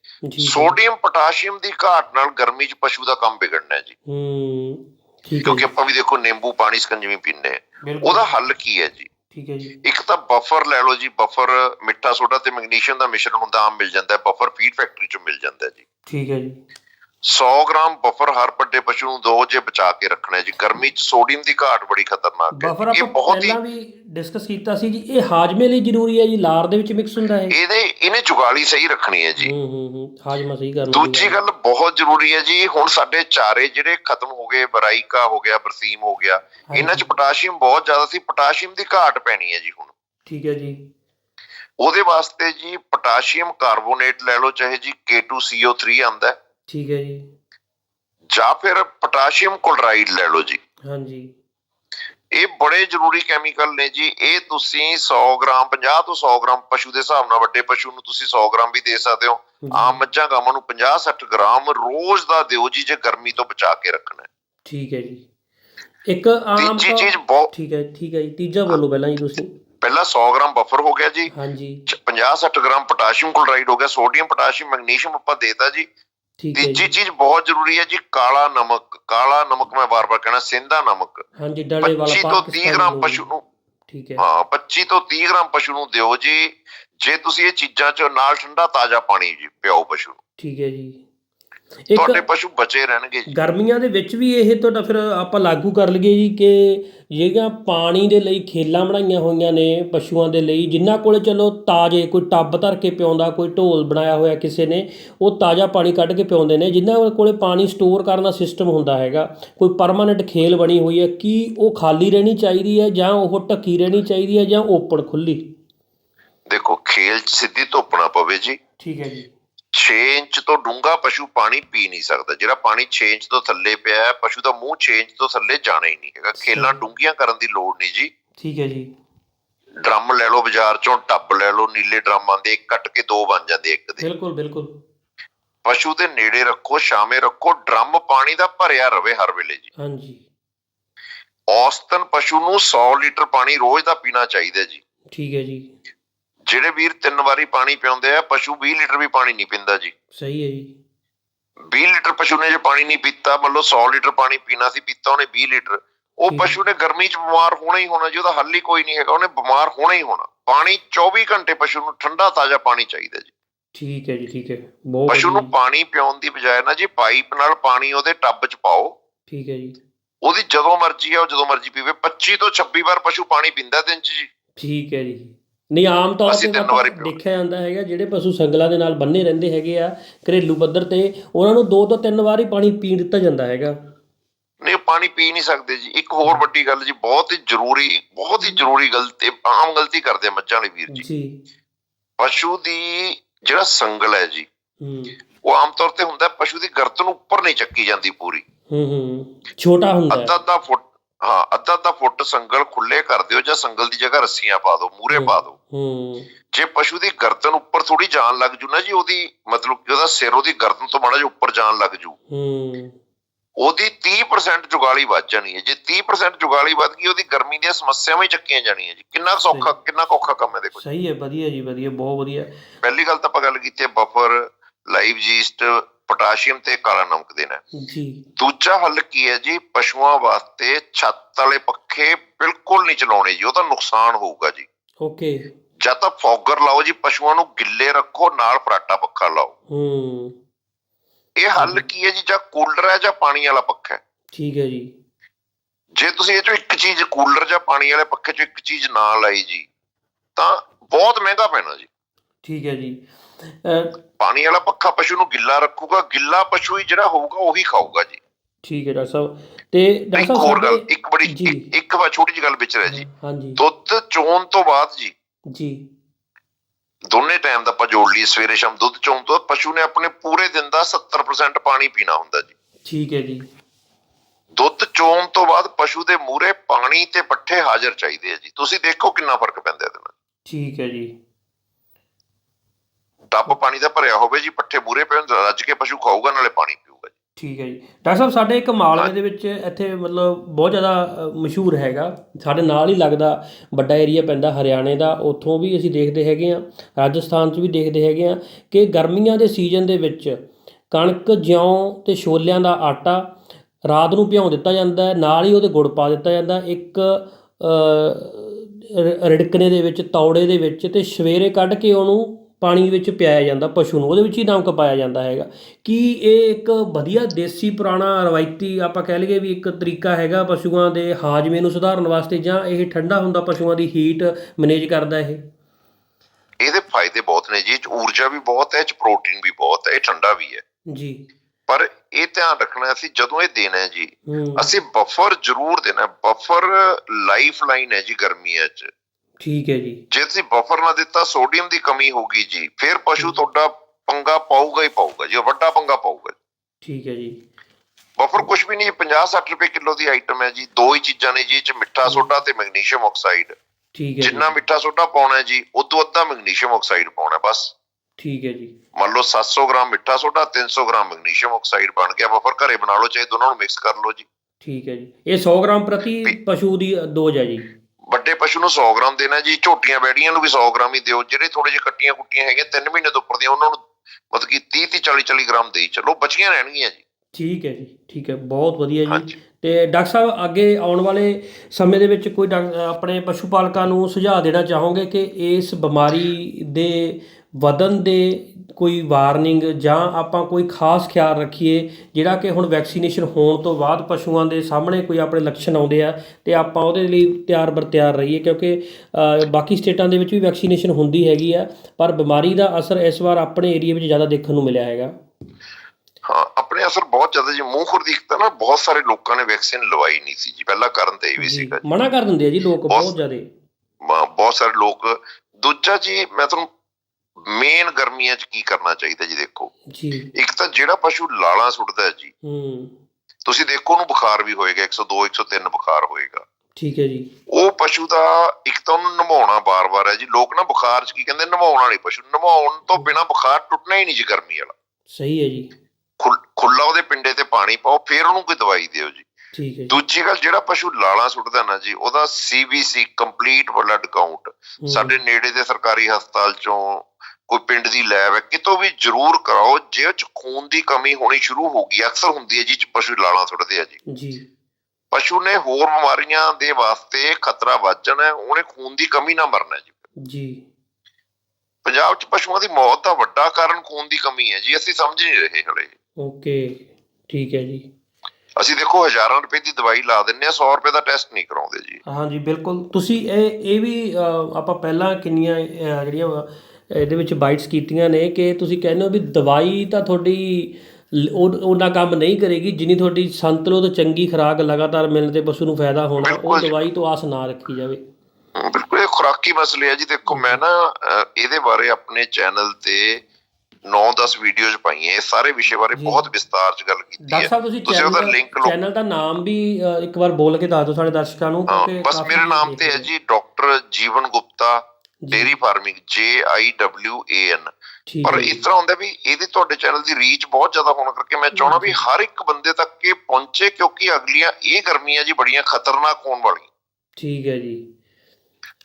ਸੋਡੀਅਮ ਪੋਟਾਸ਼ੀਅਮ ਦੀ ਘਾਟ ਨਾਲ ਗਰਮੀ 'ਚ ਪਸ਼ੂ ਦਾ ਕੰਮ ਵਿਗੜਨਾ ਹੈ ਜੀ। ਹੂੰ ਕਿਉਂਕਿ ਆਪਾਂ ਵੀ ਦੇਖੋ ਨਿੰਬੂ ਪਾਣੀ ਸਕੰਜਵੀ ਪੀਂਦੇ ਉਹਦਾ ਹੱਲ ਕੀ ਹੈ ਜੀ? ਠੀਕ ਹੈ ਜੀ। ਇੱਕ ਤਾਂ ਬਫਰ ਲੈ ਲਓ ਜੀ ਬਫਰ ਮਿੱਠਾ ਸੋਡਾ ਤੇ ਮੈਗਨੀਸ਼ੀਅਮ ਦਾ ਮਿਸ਼ਰਣ ਹੁੰਦਾ ਆਮ ਮਿਲ ਜਾਂਦਾ ਹੈ। ਬਫਰ ਫੀਡ ਫੈਕਟਰੀ 'ਚੋਂ ਮਿਲ ਜਾਂਦਾ ਹੈ ਜੀ। ਠੀਕ ਹੈ ਜੀ। 100 ਗ੍ਰਾਮ ਬਫਰ ਹਰ ਵੱਡੇ ਪਸ਼ੂ ਨੂੰ ਦੋ ਜੇ ਬਚਾ ਕੇ ਰੱਖਣਾ ਜੀ। ਗਰਮੀ 'ਚ ਸੋਡੀਅਮ ਦੀ ਘਾਟ ਬੜੀ ਖਤਰਨਾਕ ਹੈ। ਇਹ ਬਹੁਤ ਹੀ ਪਹਿਲਾਂ ਵੀ ਡਿਸਕਸ ਕੀਤਾ ਸੀ ਜੀ ਇਹ ਹਾਜਮੇ ਲਈ ਜ਼ਰੂਰੀ ਹੈ ਜੀ ਲਾਰ ਦੇ ਵਿੱਚ ਮਿਕਸ ਹੁੰਦਾ ਹੈ। ਇਹਦੇ ਇਹਨੇ ਜੁਗਾਲੀ ਸਹੀ ਰੱਖਣੀ ਹੈ ਜੀ। ਹੂੰ ਹੂੰ ਹੂੰ ਹਾਜਮਾ ਸਹੀ ਕਰਨਾ ਦੂਜੀ ਗੱਲ ਬਹੁਤ ਜ਼ਰੂਰੀ ਹੈ ਜੀ ਹੁਣ ਸਾਡੇ ਚਾਰੇ ਜਿਹੜੇ ਖਤਮ ਹੋ ਗਏ ਬਰਾਈਕਾ ਹੋ ਗਿਆ ਬਰਸੀਮ ਹੋ ਗਿਆ ਇਹਨਾਂ 'ਚ ਪੋਟਾਸ਼ੀਅਮ ਬਹੁਤ ਜ਼ਿਆਦਾ ਸੀ ਪੋਟਾਸ਼ੀਅਮ ਦੀ ਘਾਟ ਪੈਣੀ ਹੈ ਜੀ ਹੁਣ। ਠੀਕ ਹੈ ਜੀ। ਉਹਦੇ ਵਾਸਤੇ ਜੀ ਪੋਟਾਸ਼ੀਅਮ ਕਾਰਬੋਨੇਟ ਲੈ ਲਓ ਚਾਹੇ ਜੀ K2CO3 ਆਂਦਾ ਹੈ, ਠੀਕ ਹੈ ਜੀ। ਜਾਂ ਫਿਰ ਪੋਟਾਸ਼ੀਅਮ ਕਲੋਰਾਈਡ ਲੈ ਲਓ ਜੀ। ਹਾਂਜੀ। ਇਹ ਬੜੇ ਜ਼ਰੂਰੀ ਕੈਮੀਕਲ ਨੇ ਜੀ। ਇਹ ਤੁਸੀਂ 100 ਗ੍ਰਾਮ 50 ਤੋਂ 100 ਗ੍ਰਾਮ ਪਸ਼ੂ ਦੇ ਹਿਸਾਬ ਨਾਲ ਵੱਡੇ ਪਸ਼ੂ ਨੂੰ ਤੁਸੀਂ 100 ਗ੍ਰਾਮ ਵੀ ਦੇ ਸਕਦੇ ਹੋ। ਆਮ ਮੱਝਾਂ ਗਾਵਾਂ ਨੂੰ 50 60 ਗ੍ਰਾਮ ਰੋਜ਼ ਦਾ ਦਿਓ ਜੀ ਜੇ ਗਰਮੀ ਤੋਂ ਬਚਾ ਕੇ ਰੱਖਣਾ। ਠੀਕ ਹੈ ਜੀ। ਇੱਕ ਆਮ ਚੀਜ਼ ਬਹੁਤ ਠੀਕ ਹੈ ਠੀਕ ਹੈ ਜੀ। ਤੀਜਾ ਬੋਲੋ ਪਹਿਲਾਂ ਜੀ ਤੁਸੀਂ। ਪਹਿਲਾਂ 100 ਗ੍ਰਾਮ ਬਫਰ ਹੋ ਗਿਆ ਜੀ। ਹਾਂਜੀ। 50 60 ਗ੍ਰਾਮ ਪੋਟਾਸ਼ੀਅਮ ਕਲੋਰਾਈਡ ਹੋ ਗਿਆ। ਸੋਡੀਅਮ ਪੋਟਾਸ਼ੀਅਮ ਮੈਗਨੀਸ਼ੀਅਮ ਆਪਾਂ ਦੇਤਾ ਜੀ। ਠੀਕ ਹੈ ਤੀਜੀ ਜੀ। ਚੀਜ਼ ਬਹੁਤ ਜ਼ਰੂਰੀ ਹੈ ਜੀ ਕਾਲਾ ਨਮਕ। ਕਾਲਾ ਨਮਕ ਮੈਂ ਵਾਰ-ਵਾਰ ਕਹਿਣਾ ਸਿੰਧਾ ਨਮਕ। ਹਾਂਜੀ ਡਲੇ ਵਾਲਾ 25 ਤੋਂ 30 ਗ੍ਰਾਮ ਪਸ਼ੂ ਨੂੰ ਠੀਕ ਹੈ। ਹਾਂ 25 ਤੋਂ 30 ਗ੍ਰਾਮ ਪਸ਼ੂ ਨੂੰ ਦਿਓ ਜੀ। ਜੇ ਤੁਸੀਂ ਇਹ ਚੀਜ਼ਾਂ ਚ ਨਾਲ ਠੰਡਾ ਤਾਜ਼ਾ ਪਾਣੀ ਜੀ ਪਿਓ ਪਸ਼ੂ ਨੂੰ। ਠੀਕ ਹੈ ਜੀ। ਤੁਹਾਡੇ ਪਸ਼ੂ ਬਚੇ ਰਹਿਣਗੇ ਜੀ। ਗਰਮੀਆਂ ਦੇ ਵਿੱਚ ਵੀ ਇਹ ਤੁਹਾਡਾ ਫਿਰ ਆਪਾਂ ਲਾਗੂ ਕਰ ਲਈਏ ਜੀ ਕਿ ਜਿਹੜੀਆਂ ਪਾਣੀ ਦੇ ਲਈ ਖੇਲਾਂ ਬਣਾਈਆਂ ਹੋਈਆਂ ਨੇ ਪਸ਼ੂਆਂ ਦੇ ਲਈ ਜਿਨ੍ਹਾਂ ਕੋਲੇ ਚਲੋ ਤਾਜ਼ੇ ਕੋਈ ਟੱਬ ਧਰ ਕੇ ਪਿਆਉਂਦਾ ਕੋਈ ਢੋਲ ਬਣਾਇਆ ਹੋਇਆ ਕਿਸੇ ਨੇ ਉਹ ਤਾਜ਼ਾ ਪਾਣੀ ਕੱਢ ਕੇ ਪਿਆਉਂਦੇ ਨੇ ਜਿਨ੍ਹਾਂ ਕੋਲੇ ਪਾਣੀ ਸਟੋਰ ਕਰਨ ਦਾ ਸਿਸਟਮ ਹੁੰਦਾ ਹੈਗਾ ਕੋਈ ਪਰਮਾਨੈਂਟ ਖੇਲ ਬਣੀ ਹੋਈ ਹੈ ਕੀ ਉਹ ਖਾਲੀ ਰਹਿਣੀ ਚਾਹੀਦੀ ਹੈ ਜਾਂ ਉਹ ਢੱਕੀ ਰਹਿਣੀ ਚਾਹੀਦੀ ਹੈ ਜਾਂ ਓਪਨ ਖੁੱਲੀ ਦੇਖੋ ਖੇਲ ਸਿੱਧੀ ਧੁੱਪ ਨਾ ਪਵੇ ਜੀ। ਠੀਕ ਹੈ ਜੀ। 6 ਇੰਚ ਤੋਂ ਡੂੰਘਾ ਪਸ਼ੂ ਪਾਣੀ ਪੀ ਨਹੀਂ ਸਕਦਾ। ਜਿਹੜਾ ਪਾਣੀ 6 ਇੰਚ ਤੋਂ ਥੱਲੇ ਪਿਆ ਹੈ ਪਸ਼ੂ ਦਾ ਮੂੰਹ 6 ਇੰਚ ਤੋਂ ਥੱਲੇ ਜਾਣਾ ਹੀ ਨਹੀਂ ਹੈਗਾ। ਖੇਲਾਂ। ਡੂੰਘੀਆਂ ਕਰਨ ਦੀ ਲੋੜ ਨਹੀਂ ਜੀ। ਠੀਕ ਹੈ ਜੀ। ਡਰਮ ਲੈ ਲਓ ਬਾਜ਼ਾਰ ਚੋਂ ਟੱਬ ਲੈ ਲਓ ਨੀਲੇ ਡਰਮ ਆਂਦੇ ਇੱਕ ਕੱਟ ਕੇ ਦੋ ਬਣ ਜਾਂਦੇ ਇੱਕ ਦੇ। ਬਿਲਕੁਲ ਬਿਲਕੁਲ। ਪਸ਼ੂ ਦੇ ਨੇੜੇ ਰੱਖੋ ਛਾਵੇਂ ਰੱਖੋ ਡਰਮ ਪਾਣੀ ਦਾ ਭਰਿਆ ਰਵੇ ਹਰ ਵੇਲੇ ਜੀ। ਹਾਂਜੀ। ਔਸਤਨ ਪਸ਼ੂ ਨੂੰ 100 ਲੀਟਰ ਪਾਣੀ ਰੋਜ਼ ਦਾ ਪੀਣਾ ਚਾਹੀਦਾ ਜੀ। ਠੀਕ ਹੈ ਜੀ। ਜਿਹੜੇ ਵੀਰ ਤਿੰਨ ਵਾਰੀ ਪਾਣੀ ਪਿਆਉਂਦੇ ਆ ਪਸ਼ੂ 20 ਲੀਟਰ ਵੀ ਪਾਣੀ ਨਹੀਂ ਪੀਂਦਾ ਜੀ। ਸਹੀ ਹੈ ਜੀ। 20 ਲੀਟਰ ਪਸ਼ੂ ਨੇ ਜੇ ਪਾਣੀ ਨਹੀਂ ਪੀਤਾ ਮੰਨ ਲਓ 100 ਲੀਟਰ ਪਾਣੀ ਪੀਣਾ ਸੀ ਪੀਤਾ ਉਹਨੇ 20 ਲੀਟਰ ਉਹ। ਪਸ਼ੂ ਨੇ ਗਰਮੀ 'ਚ ਬਿਮਾਰ ਹੋਣਾ ਹੀ ਹੋਣਾ ਜੀ ਉਹਦਾ ਹੱਲ ਹੀ ਕੋਈ ਨਹੀਂ ਹੈਗਾ ਉਹਨੇ ਬਿਮਾਰ ਹੋਣਾ ਹੀ ਹੋਣਾ। ਪਾਣੀ 24 ਘੰਟੇ ਪਸ਼ੂ ਨੂੰ ਠੰਡਾ ਤਾਜ਼ਾ ਪਾਣੀ ਚਾਹੀਦਾ ਜੀ। ਠੀਕ ਹੈ ਜੀ ਠੀਕ ਹੈ। ਬਹੁਤ ਪਸ਼ੂ ਨੂੰ। ਪਾਣੀ ਪਿਆਉਣ ਦੀ ਬਜਾਏ ਨਾ ਜੀ ਪਾਈਪ ਨਾਲ ਪਾਣੀ ਉਹਦੇ ਟੱਬ 'ਚ ਪਾਓ। ਠੀਕ ਹੈ ਜੀ। ਉਹਦੀ ਜਦੋਂ ਮਰਜ਼ੀ ਆ ਉਹ ਜਦੋਂ ਮਰਜ਼ੀ ਪੀਵੇ। 25 ਤੋਂ 26 ਵਾਰ ਪਸ਼ੂ ਪਾਣੀ ਪੀਂਦਾ ਦਿਨ 'ਚ ਜੀ। ਠੀਕ ਹੈ ਜੀ। ਨਹੀਂ ਆਮ ਤੌਰ ਤੇ। ਦੇਖਿਆ ਜਾਂਦਾ ਹੈਗਾ ਜਿਹੜੇ ਪਸ਼ੂ ਸੰਗਲਾਂ ਦੇ ਨਾਲ ਬੰਨੇ ਰਹਿੰਦੇ ਹੈਗੇ ਆ ਘਰੇਲੂ ਪੱਧਰ ਤੇ ਉਹਨਾਂ ਨੂੰ ਦੋ ਤੋਂ ਤਿੰਨ ਵਾਰ ਹੀ ਪਾਣੀ ਪੀਣ ਦਿੱਤਾ ਜਾਂਦਾ ਹੈਗਾ। ਨਹੀਂ ਪਾਣੀ ਪੀ ਨਹੀਂ ਸਕਦੇ ਜੀ। ਇੱਕ ਹੋਰ ਵੱਡੀ ਗੱਲ ਜੀ ਬਹੁਤ ਹੀ ਜ਼ਰੂਰੀ ਬਹੁਤ ਹੀ ਜ਼ਰੂਰੀ ਗਲਤੀ ਆਮ ਗਲਤੀ ਕਰਦੇ ਆ ਮੱਝਾਂ ਵਾਲੇ ਵੀਰ ਜੀ। ਜੀ। ਪਸ਼ੂ ਦੀ ਜਿਹੜਾ ਸੰਗਲ ਹੈ ਜੀ ਹੂੰ। ਉਹ ਆਮ ਤੌਰ ਤੇ ਹੁੰਦਾ ਪਸ਼ੂ ਦੀ ਗਰਦਨ ਉੱਪਰ ਨਹੀਂ ਚੱਕੀ ਜਾਂਦੀ ਪੂਰੀ। ਹੂੰ ਹੂੰ। ਛੋਟਾ ਹੁੰਦਾ ਅੱਧਾ ਅੱਧਾ ਫੁੱਟ ਹਾਂ ਅੱਧਾ ਅੱਧਾ ਫੁੱਟ ਸੰਗਲ ਖੁੱਲੇ ਕਰ ਦਿਓ ਜਾਂ ਸੰਗਲ ਦੀ ਜਗ੍ਹਾ ਰੱਸੀਆਂ ਪਾ ਦਿਓ ਮੂਰੇ ਪਾ ਦਿਓ। ਹੂੰ। ਜੇ ਪਸ਼ੂ ਦੀ ਗਰਦਨ ਉੱਪਰ ਥੋੜੀ ਜਾਣ ਲੱਗ ਜੂ ਨਾ ਜੀ ਉਹਦੀ ਮਤਲਬ ਕਿ ਉਹਦਾ ਸਿਰ ਉਹਦੀ ਗਰਦਨ ਤੋਂ ਮਾੜਾ ਜਿਹਾ ਉੱਪਰ ਜਾਣ ਲੱਗ ਜੂ। ਹੂੰ। ਉਹਦੀ 30% ਜੁਗਾਲੀ ਵੱਧ ਜਾਣੀ ਹੈ ਜੇ। 30% ਜੁਗਾਲੀ ਵੱਧ ਗਈ ਉਹਦੀ ਗਰਮੀ ਦੀਆਂ ਸਮੱਸਿਆਵਾਂ ਹੀ ਚੱਕੀਆਂ ਜਾਣੀਆਂ ਜੀ। ਕਿੰਨਾ ਸੌਖਾ ਕਿੰਨਾ ਔਖਾ ਕੰਮ ਹੈ ਦੇਖੋ। ਸਹੀ ਹੈ ਵਧੀਆ ਜੀ ਵਧੀਆ ਬਹੁਤ ਵਧੀਆ। ਪਹਿਲੀ ਗੱਲ ਤਾਂ ਆਪਾਂ ਗੱਲ ਕੀਤੀ ਹੈ ਬਫਰ ਲਾਈਵ ਜੀਸਟ ਪੋਟਾਸ਼ੀਅਮ ਤੇ ਕਾਲਾ ਨਮਕ ਦੇਣਾ। ਜੀ। ਦੂਜਾ ਹੱਲ ਕੀ ਹੈ ਜੀ? ਪਸ਼ੂਆਂ ਵਾਸਤੇ ਛੱਤ ਵਾਲੇ ਪੱਖੇ ਬਿਲਕੁਲ ਨਹੀਂ ਚਲਾਉਣੇ ਜੀ ਉਹ ਤਾਂ ਨੁਕਸਾਨ ਹੋਊਗਾ ਜੀ। ਓਕੇ। ਜਾਂ ਤਾਂ ਫੌਗਰ ਲਾਓ ਜੀ ਪਸ਼ੂਆਂ ਨੂੰ ਗਿੱਲੇ ਰੱਖੋ ਨਾਲ ਫਰਾਟਾ ਪੱਖਾ ਲਾਓ। ਹੂੰ। ਇਹ ਹੱਲ ਕੀ ਹੈ ਜੀ? ਜਾਂ ਕੂਲਰ ਹੈ ਜਾਂ ਪਾਣੀ ਵਾਲਾ ਪੱਖਾ ਹੈ? ਠੀਕ ਹੈ ਜੀ। ਜੇ ਤੁਸੀਂ ਇਹ ਚੋਂ ਇੱਕ ਚੀਜ਼ ਕੂਲਰ ਜਾਂ ਪਾਣੀ ਵਾਲੇ ਪੱਖੇ ਚੋਂ ਇੱਕ ਚੀਜ਼ ਨਾ ਲਾਈ ਜੀ ਤਾਂ ਬਹੁਤ ਮਹਿੰਗਾ ਪੈਣਾ ਜੀ। ਠੀਕ ਹੈ ਜੀ। ਪਾਣੀ ਵਾਲਾ ਪੱਖਾ ਪਸ਼ੂ ਨੂੰ ਗਿੱਲਾ ਰੱਖੂਗਾ ਗਿੱਲਾ ਪਸ਼ੂ ਹੀ ਜਿਹੜਾ ਹੋਊਗਾ ਉਹੀ ਖਾਊਗਾ ਜੀ। ਠੀਕ ਹੈ ਡਾਕਟਰ ਸਾਹਿਬ। ਤੇ ਡਾਕਟਰ ਸਾਹਿਬ ਹੋਰ ਗੱਲ ਇੱਕ ਬੜੀ। ਇੱਕ- ਵਾ ਛੋਟੀ ਜਿਹੀ ਗੱਲ ਵਿੱਚ ਰਹਿ ਜੀ। ਹਾਂਜੀ। ਦੁੱਧ ਚੋਣ ਤੋਂ ਬਾਅਦ ਜੀ। ਜੀ। ਦੋਨੇ ਟਾਈਮ ਦਾ ਆਪਾਂ ਜੋੜ ਲਈ ਸਵੇਰੇ ਸ਼ਾਮ ਦੁੱਧ ਚੋਣ ਤੋਂ ਪਸ਼ੂ ਨੇ ਆਪਣੇ ਪੂਰੇ ਦਿਨ ਦਾ 70% ਪਾਣੀ ਪੀਣਾ ਹੁੰਦਾ ਜੀ। ਠੀਕ ਹੈ ਜੀ। ਦੁੱਧ ਚੋਣ ਤੋਂ ਬਾਅਦ ਪਸ਼ੂ ਦੇ ਮੂਹਰੇ ਪਾਣੀ ਤੇ ਪੱਠੇ ਹਾਜ਼ਰ ਚਾਹੀਦੇ ਆ ਜੀ। ਤੁਸੀਂ ਦੇਖੋ ਕਿੰਨਾ ਫ਼ਰਕ ਪੈਂਦਾ ਇਹਦੇ ਨਾਲ। ਠੀਕ ਹੈ ਜੀ। ਟੱਬ ਪਾਣੀ ਦਾ ਭਰਿਆ ਹੋਵੇ ਜੀ ਪੱਠੇ ਮੂਹਰੇ ਪਏ ਹੋਣ, ਰੱਜ ਕੇ ਪਸ਼ੂ ਖਾਊਗਾ ਨਾਲੇ ਪਾਣੀ ਪੀਊਗਾ ਜੀ। ਠੀਕ ਹੈ ਜੀ। ਡਾਕਟਰ ਸਾਹਿਬ ਸਾਡੇ ਇੱਕ ਮਾਲਵੇ ਦੇ ਵਿੱਚ ਇੱਥੇ ਮਤਲਬ ਬਹੁਤ ਜ਼ਿਆਦਾ ਮਸ਼ਹੂਰ ਹੈਗਾ। ਸਾਡੇ ਨਾਲ ਹੀ ਲੱਗਦਾ ਵੱਡਾ ਏਰੀਆ ਪੈਂਦਾ ਹਰਿਆਣੇ ਦਾ। ਉੱਥੋਂ ਵੀ ਅਸੀਂ ਦੇਖਦੇ ਹੈਗੇ ਆ ਰਾਜਸਥਾਨ 'ਚ ਵੀ ਦੇਖਦੇ ਹੈਗੇ ਆ ਕਿ ਗਰਮੀਆਂ ਦੇ ਸੀਜ਼ਨ ਦੇ ਵਿੱਚ ਕਣਕ ਜਿਉਂ ਤੇ ਛੋਲਿਆਂ ਦਾ ਆਟਾ ਰਾਤ ਨੂੰ ਭਿਉਂ ਦਿੱਤਾ ਜਾਂਦਾ ਹੈ ਨਾਲ ਹੀ ਉਹਦੇ ਗੁੜ ਪਾ ਦਿੱਤਾ ਜਾਂਦਾ ਇੱਕ ਰਿੜਕਣੇ ਦੇ ਵਿੱਚ ਤੌੜੇ ਦੇ ਵਿੱਚ ਤੇ ਸਵੇਰੇ ਕੱਢ ਕੇ ਉਹਨੂੰ ਪਾਣੀ ਵਿੱਚ ਪਿਆਇਆ ਜਾਂਦਾ ਪਸ਼ੂ ਨੂੰ ਉਹਦੇ ਵਿੱਚ ਹੀ ਨਮਕ ਪਾਇਆ ਜਾਂਦਾ ਹੈਗਾ। ਕੀ ਇਹ ਇੱਕ ਵਧੀਆ ਦੇਸੀ ਪੁਰਾਣਾ ਰਵਾਇਤੀ ਆਪਾਂ ਕਹਿ ਲਈਏ ਵੀ ਇੱਕ ਤਰੀਕਾ ਹੈਗਾ ਪਸ਼ੂਆਂ ਦੇ ਹਾਜ਼ਮੇ ਨੂੰ ਸੁਧਾਰਨ ਵਾਸਤੇ ਜਾਂ ਇਹ ਠੰਡਾ ਹੁੰਦਾ ਪਸ਼ੂਆਂ ਦੀ ਹੀਟ ਮੈਨੇਜ ਕਰਦਾ ਇਹ? ਇਹਦੇ ਫਾਇਦੇ ਬਹੁਤ ਨੇ ਜੀ ਇਹ ਚ ਊਰਜਾ ਵੀ ਬਹੁਤ ਹੈ ਇਹ ਚ ਪ੍ਰੋਟੀਨ ਵੀ ਬਹੁਤ ਹੈ ਇਹ ਠੰਡਾ ਵੀ ਹੈ। ਜੀ। ਪਰ ਇਹ ਧਿਆਨ ਰੱਖਣਾ ਅਸੀਂ ਜਦੋਂ ਇਹ ਦੇਣਾ ਹੈ ਜੀ ਹੂੰ। ਅਸੀਂ ਬਫਰ ਜ਼ਰੂਰ ਦੇਣਾ ਬਫਰ ਲਾਈਫ ਲਾਈਨ ਹੈ ਜੀ ਗਰਮੀਆਂ 'ਚ। ਠੀਕ ਹੈ ਜੀ। ਜੇ ਤੁਸੀਂ ਬਫਰ ਨਾ ਦਿੱਤਾ ਸੋਡੀਅਮ ਦੀ ਕਮੀ ਹੋਗੀ ਜੀ ਫਿਰ ਪਸ਼ੂ ਤੁਹਾਡਾ ਪੰਗਾ ਪਾਊਗਾ ਹੀ ਪਾਊਗਾ ਜੀ ਵੱਡਾ ਪੰਗਾ ਪਾਊਗਾ ਠੀਕ ਹੈ ਜੀ। ਬਫਰ ਕੁਝ ਵੀ ਨਹੀਂ 50 60 ਰੁਪਏ ਕਿਲੋ ਦੀ ਆਈਟਮ ਹੈ ਜੀ ਦੋ ਹੀ ਚੀਜ਼ਾਂ ਨੇ ਜੀ ਇਹ ਚ ਮਿੱਠਾ ਸੋਡਾ ਤੇ ਮੈਗਨੀਸ਼ੀਅਮ ਆਕਸਾਈਡ ਠੀਕ ਹੈ ਜਿੰਨਾ ਮਿੱਠਾ ਸੋਡਾ ਪਾਉਣਾ ਹੈ ਜੀ ਉਦੋਂ ਅੱਧਾ ਮੈਗਨੀਸ਼ੀਅਮ ਆਕਸਾਈਡ ਪਾਉਣਾ ਬਸ। ਠੀਕ ਹੈ ਜੀ। ਮੰਨ ਲਓ 700 ਗ੍ਰਾਮ ਮਿੱਠਾ ਸੋਡਾ 300 ਗ੍ਰਾਮ ਮੈਗਨੀਸ਼ੀਅਮ ਆਕਸਾਈਡ ਬਣ ਗਿਆ ਬਫਰ ਘਰੇ ਬਣਾ ਲਓ ਚਾਹੇ ਦੋਨਾਂ ਨੂੰ ਮਿਕਸ ਕਰ ਲਓ ਜੀ। ਠੀਕ ਹੈ ਜੀ। ਇਹ 100 ਗ੍ਰਾਮ ਪ੍ਰਤੀ ਪਸ਼ੂ ਦੀ ਡੋਜ਼ ਹੈ ਜੀ। ਵੱਡੇ ਪਸ਼ੂ ਨੂੰ 100 ਗ੍ਰਾਮ ਦੇਣਾ ਜੀ ਝੋਟੀਆਂ ਬੈੜੀਆਂ ਨੂੰ ਵੀ 100 ਗ੍ਰਾਮ ਹੀ ਦਿਓ ਜਿਹੜੇ ਥੋੜੇ ਜਿਹੇ ਕੱਟੀਆਂ ਕੁੱਟੀਆਂ ਹੈਗੀਆਂ 3 ਮਹੀਨੇ ਤੋਂ ਉੱਪਰ ਦੀਆਂ ਉਹਨਾਂ ਨੂੰ ਮਤਲਬ ਕਿ 30 30 40 40 ਗ੍ਰਾਮ ਦੇਈ ਚਲੋ ਬਚੀਆਂ ਰਹਿਣਗੀਆਂ ਜੀ। ਠੀਕ ਹੈ ਜੀ ਠੀਕ ਹੈ ਬਹੁਤ ਵਧੀਆ ਜੀ। ਤੇ ਡਾਕਟਰ ਸਾਹਿਬ ਅੱਗੇ ਆਉਣ ਵਾਲੇ ਸਮੇਂ ਦੇ ਵਿੱਚ ਕੋਈ ਆਪਣੇ ਪਸ਼ੂ ਪਾਲਕਾਂ ਨੂੰ ਸੁਝਾਅ ਦੇਣਾ ਚਾਹੋਗੇ ਕਿ ਇਸ ਬਿਮਾਰੀ ਦੇ ਵਧਣ ਦੇ ਕੋਈ ਵਾਰਨਿੰਗ ਜਾਂ ਆਪਾਂ ਕੋਈ ਖਾਸ ਖਿਆਲ ਰੱਖੀਏ ਜਿਹੜਾ ਕਿ ਹੁਣ ਵੈਕਸੀਨੇਸ਼ਨ ਹੋਣ ਤੋਂ ਬਾਅਦ ਪਸ਼ੂਆਂ ਦੇ ਸਾਹਮਣੇ ਕੋਈ ਆਪਣੇ ਲੱਛਣ ਆਉਂਦੇ ਆ ਤੇ ਆਪਾਂ ਉਹਦੇ ਲਈ ਤਿਆਰ ਬਰ ਤਿਆਰ ਰਹੀਏ ਕਿਉਂਕਿ ਬਾਕੀ ਸਟੇਟਾਂ ਦੇ ਵਿੱਚ ਵੀ ਵੈਕਸੀਨੇਸ਼ਨ ਹੁੰਦੀ ਹੈਗੀ ਆ ਪਰ ਬਿਮਾਰੀ ਦਾ ਅਸਰ ਇਸ ਵਾਰ ਆਪਣੇ ਏਰੀਆ ਵਿੱਚ ਜ਼ਿਆਦਾ ਦੇਖਣ ਨੂੰ ਮਿਲਿਆ ਹੈਗਾ। ਹਾਂ ਆਪਣੇ ਅਸਰ ਬਹੁਤ ਜ਼ਿਆਦਾ ਜੀ। ਮੂੰਹ ਖੁਰ ਦਿਖਦਾ ਨਾ ਬਹੁਤ ਸਾਰੇ ਲੋਕਾਂ ਨੇ ਵੈਕਸੀਨ ਲਵਾਈ ਨਹੀਂ ਸੀ ਜੀ। ਪਹਿਲਾਂ ਕਰਨ ਤੇ ਵੀ ਸੀਗਾ। ਮਨਾ ਕਰ ਦਿੰਦੇ ਆ ਜੀ ਲੋਕ ਬਹੁਤ- ਜ਼ਿਆਦਾ। ਬਹੁਤ ਸਾਰੇ ਲੋਕ। ਦੂਜਾ ਜੀ ਮੈਂ ਤੁਹਾਨੂੰ ਮੇਨ ਗਰਮੀਆਂ 'ਚ ਕੀ ਕਰਨਾ ਚਾਹੀਦਾ ਜੀ ਦੇਖੋ? ਜੀ। ਇੱਕ ਤਾਂ ਜਿਹੜਾ ਪਸ਼ੂ ਲਾਲਾਂ ਸੁੱਟਦਾ ਹੈ ਜੀ ਹੂੰ। ਤੁਸੀਂ ਦੇਖੋ ਉਹਨੂੰ ਬੁਖਾਰ ਵੀ ਹੋਏਗਾ 102 103 ਬੁਖਾਰ ਹੋਏਗਾ। ਠੀਕ ਹੈ ਜੀ। ਉਹ ਪਸ਼ੂ ਦਾ ਇੱਕ ਤਾਂ ਉਹਨੂੰ ਨਵਾਉਣਾ ਬਾਰ-ਬਾਰ ਹੈ ਜੀ। ਲੋਕ ਨਾ ਬੁਖਾਰ 'ਚ ਕੀ ਕਹਿੰਦੇ ਨਵਾਉਣ ਵਾਲੇ ਪਸ਼ੂ ਨਵਾਉਣ ਤੋਂ ਬਿਨਾ ਬੁਖਾਰ ਟੁੱਟਣਾ ਹੀ ਨਹੀਂ ਜੀ ਗਰਮੀ ਵਾਲਾ। ਸਹੀ ਹੈ ਜੀ। ਖੁੱਲਾ ਉਹਦੇ ਪਿੰਡੇ ਤੇ ਪਾਣੀ ਪਾਓ ਫਿਰ ਉਹਨੂੰ ਕੋਈ ਦਵਾਈ ਦਿਓ ਜੀ। ਠੀਕ ਹੈ ਦੂਜੀ ਗੱਲ ਜਿਹੜਾ ਪਸ਼ੂ ਲਾਲਾਂ ਸੁੱਟਦਾ ਨਾ ਜੀ ਉਹਦਾ ਸੀਬੀਸੀ ਕੰਪਲੀਟ ਬਲੱਡ ਕਾਊਂਟ ਸਾਡੇ ਨੇੜੇ ਦੇ ਸਰਕਾਰੀ ਹਸਪਤਾਲ ਚੋਂ ਕੋਈ ਪਿੰਡ ਦੀ ਲੈਬ ਹੈ ਕਿਤੋਂ ਵੀ ਜ਼ਰੂਰ ਕਰਾਓ ਜੇ ਉਹ ਚ ਖੂਨ ਦੀ ਕਮੀ ਹੋਣੀ ਸ਼ੁਰੂ ਹੋ ਗਈ ਅਕਸਰ ਹੁੰਦੀ ਹੈ ਜੀ ਚ ਪਸ਼ੂ ਲਾਲਾਂ ਸੁੱਟਦੇ ਆ ਜੀ। ਜੀ। ਪਸ਼ੂ ਨੇ ਹੋਰ ਬਿਮਾਰੀਆਂ ਦੇ ਵਾਸਤੇ ਖਤਰਾ ਵੱਧ ਜਾਣਾ ਹੈ, ਉਹਨੇ ਖੂਨ ਦੀ ਕਮੀ ਨਾ ਮਰਨਾ ਜੀ। ਜੀ। ਪੰਜਾਬ 'ਚ ਪਸ਼ੂਆਂ ਦੀ ਮੌਤ ਦਾ ਵੱਡਾ ਕਾਰਨ ਖੂਨ ਦੀ ਕਮੀ ਹੈ ਜੀ ਅਸੀਂ ਸਮਝ ਨਹੀਂ ਰਹੇ ਹਲੇ। ਓਕੇ ਠੀਕ ਹੈ ਜੀ। ਅਸੀਂ ਦੇਖੋ ਹਜ਼ਾਰਾਂ ਰੁਪਏ ਦੀ ਦਵਾਈ ਲਾ ਦਿੰਨੇ ਆ 100 ਰੁਪਏ ਦਾ ਟੈਸਟ ਨਹੀਂ ਕਰਾਉਂਦੇ ਜੀ। ਹਾਂਜੀ ਬਿਲਕੁਲ। ਤੁਸੀਂ ਇਹ ਇਹ ਵੀ ਆਪਾਂ ਪਹਿਲਾਂ ਕਿੰਨੀਆਂ ਜਿਹੜੀਆਂ ਇਹਦੇ ਵਿੱਚ ਬਾਈਟਸ ਕੀਤੀਆਂ ਨੇ ਕਿ ਤੁਸੀਂ ਕਹਿੰਦੇ ਹੋ ਵੀ ਦਵਾਈ ਤਾਂ ਤੁਹਾਡੀ ਉਹਨਾਂ ਕੰਮ ਨਹੀਂ ਕਰੇਗੀ ਜਿੰਨੀ ਤੁਹਾਡੀ ਸੰਤੁਲਿਤ ਚੰਗੀ ਖੁਰਾਕ ਲਗਾਤਾਰ ਮਿਲਣ ਤੇ ਪਸ਼ੂ ਨੂੰ ਫਾਇਦਾ ਹੋਣਾ ਉਹ। ਦਵਾਈ ਤੋਂ ਆਸ ਨਾ ਰੱਖੀ ਜਾਵੇ। ਬਿਲਕੁਲ ਇਹ ਖੁਰਾਕੀ ਮਸਲੇ ਆ ਜੀ। ਦੇਖੋ ਮੈਂ ਨਾ ਇਹਦੇ ਬਾਰੇ ਆਪਣੇ ਚੈਨਲ ਤੇ 9-10 ਵੀਡੀਓਜ਼ ਪਾਈਆਂ ਇਹ ਸਾਰੇ ਵਿਸ਼ੇ ਬਾਰੇ। ਬਹੁਤ ਵਿਸਤਾਰ 'ਚ ਗੱਲ ਕੀਤੀ ਡਾਕਟਰ ਹੈ ਸਾਹਿਬ ਤੁਸੀਂ ਚੈਨਲ ਚੈਨਲ ਦਾ ਨਾਮ ਵੀ ਇੱਕ ਵਾਰ ਬੋਲ ਕੇ ਦੱਸ ਦਿਓ ਸਾਡੇ ਦਰਸ਼ਕਾਂ ਨੂੰ ਕਿਉਂਕਿ ਬਸ ਮੇਰੇ ਨਾਮ ਤੇ ਹੈ ਜੀ doctor Jeevan Gupta. Dairy farming ਜੇ ਆਈ ਏ ਐਨ ਠੀਕ ਪਰ ਇਸ ਤਰ੍ਹਾਂ ਹੁੰਦਾ ਵੀ ਇਹਦੀ ਤੁਹਾਡੇ ਚੈਨਲ ਦੀ ਰੀਚ ਬਹੁਤ ਜ਼ਿਆਦਾ ਹੋਣ ਕਰਕੇ ਮੈਂ ਚਾਹਣਾ ਵੀ ਹਰ ਇੱਕ ਬੰਦੇ ਤੱਕ ਇਹ ਪਹੁੰਚੇ ਕਿਉਂਕਿ ਅਗਲੀਆਂ ਇਹ ਗਰਮੀਆਂ ਜੀ ਬੜੀਆਂ ਖਤਰਨਾਕ ਹੋਣ ਵਾਲੀਆਂ। ਠੀਕ ਹੈ ਜੀ।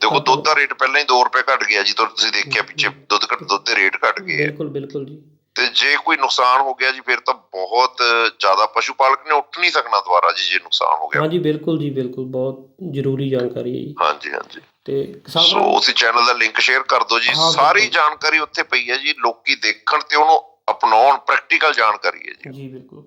ਦੇਖੋ ਦੁੱਧ ਦਾ ਰੇਟ ਪਹਿਲਾਂ ਹੀ 2 ਰੁਪਏ ਘਟ ਗਿਆ ਜੀ ਤੁਸੀਂ ਦੇਖਿਆ ਪਿੱਛੇ ਦੁੱਧ ਘਟ ਦੁੱਧ ਦੇ ਰੇਟ ਘਟ ਗਏ। ਬਿਲਕੁਲ ਬਿਲਕੁਲ ਜੀ। ਤੇ ਜੇ ਕੋਈ ਨੁਕਸਾਨ ਹੋ ਗਿਆ ਜੀ ਫਿਰ ਤਾਂ ਬਹੁਤ ਜ਼ਿਆਦਾ ਪਸ਼ੂ ਪਾਲਕ ਨੇ ਉੱਠ ਨਹੀਂ ਸਕਣਾ ਦੁਬਾਰਾ ਜੀ ਜੇ ਨੁਕਸਾਨ ਹੋ ਗਿਆ। ਹਾਂਜੀ ਬਿਲਕੁਲ ਜੀ ਬਿਲਕੁਲ। ਬਹੁਤ ਜ਼ਰੂਰੀ ਜਾਣਕਾਰੀ ਹੈ ਜੀ। ਹਾਂਜੀ ਹਾਂਜੀ। ਤੇ ਕਿਸਾਨ ਸੋ ਉਸੇ ਚੈਨਲ ਦਾ ਲਿੰਕ ਸ਼ੇਅਰ ਕਰ ਦਿਓ ਜੀ। ਸਾਰੀ। ਜਾਣਕਾਰੀ ਉੱਥੇ ਪਈ ਹੈ ਜੀ। ਲੋਕੀ ਦੇਖਣ ਤੇ ਉਹਨੂੰ ਅਪਣਾਉਣ ਪ੍ਰੈਕਟੀਕਲ ਜਾਣਕਾਰੀ ਹੈ ਜੀ। ਜੀ ਬਿਲਕੁਲ।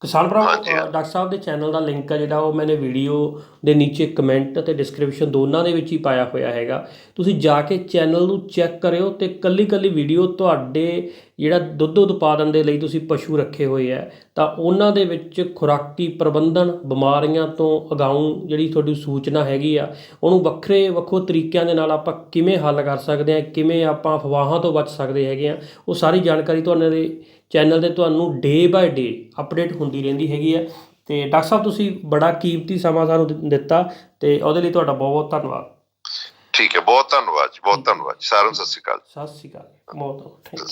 ਕਿਸਾਨ ਭਰਾ। ਡਾਕਟਰ ਸਾਹਿਬ ਦੇ ਚੈਨਲ ਦਾ ਲਿੰਕ ਹੈ ਜਿਹੜਾ ਉਹ ਮੈंने ਵੀਡੀਓ ਦੇ ਨੀਚੇ ਕਮੈਂਟ ਅਤੇ ਡਿਸਕ੍ਰਿਪਸ਼ਨ ਦੋਨਾਂ ਦੇ ਵਿੱਚ ਹੀ ਪਾਇਆ ਹੋਇਆ ਹੈਗਾ। ਤੁਸੀਂ ਜਾ ਕੇ ਚੈਨਲ ਨੂੰ ਚੈੱਕ ਕਰਿਓ ਤੇ ਕੱਲੀ ਕੱਲੀ ਵੀਡੀਓ ਤੁਹਾਡੇ ਜਿਹੜਾ ਦੁੱਧ ਉਤਪਾਦਨ ਦੇ ਲਈ ਤੁਸੀਂ ਪਸ਼ੂ ਰੱਖੇ ਹੋਏ ਆ ਤਾਂ ਉਹਨਾਂ ਦੇ ਵਿੱਚ ਖੁਰਾਕੀ ਪ੍ਰਬੰਧਨ ਬਿਮਾਰੀਆਂ ਤੋਂ ਅਗਾਊਂ ਜਿਹੜੀ ਤੁਹਾਡੀ ਸੂਚਨਾ ਹੈਗੀ ਆ ਉਹਨੂੰ ਵੱਖਰੇ ਵੱਖੋ ਤਰੀਕਿਆਂ ਦੇ ਨਾਲ ਆਪਾਂ ਕਿਵੇਂ ਹੱਲ ਕਰ ਸਕਦੇ ਹਾਂ ਕਿਵੇਂ ਆਪਾਂ ਅਫਵਾਹਾਂ ਤੋਂ ਬਚ ਸਕਦੇ ਹੈਗੇ ਆ ਉਹ ਸਾਰੀ ਜਾਣਕਾਰੀ ਤੁਹਾਨੂੰ ਦੇ ਚੈਨਲ ਤੇ ਤੁਹਾਨੂੰ ਡੇ ਬਾਏ ਡੇ ਅਪਡੇਟ ਹੁੰਦੀ ਰਹਿੰਦੀ ਹੈਗੀ ਆ। ਤੇ ਡਾਕਟਰ ਸਾਹਿਬ ਤੁਸੀਂ ਬੜਾ ਕੀਮਤੀ ਸਮਾਂ ਸਾਨੂੰ ਦਿੱਤਾ ਤੇ ਉਹਦੇ ਲਈ ਤੁਹਾਡਾ ਬਹੁਤ ਬਹੁਤ ਧੰਨਵਾਦ। ਠੀਕ ਹੈ ਬਹੁਤ ਧੰਨਵਾਦ ਜੀ ਬਹੁਤ ਧੰਨਵਾਦ। ਸਾਰਿਆਂ ਨੂੰ ਸਤਿ ਸ਼੍ਰੀ ਅਕਾਲ ਸਤਿ ਸ਼੍ਰੀ ਅਕਾਲ ਬਹੁਤ ਬਹੁਤ ਥੈਂਕ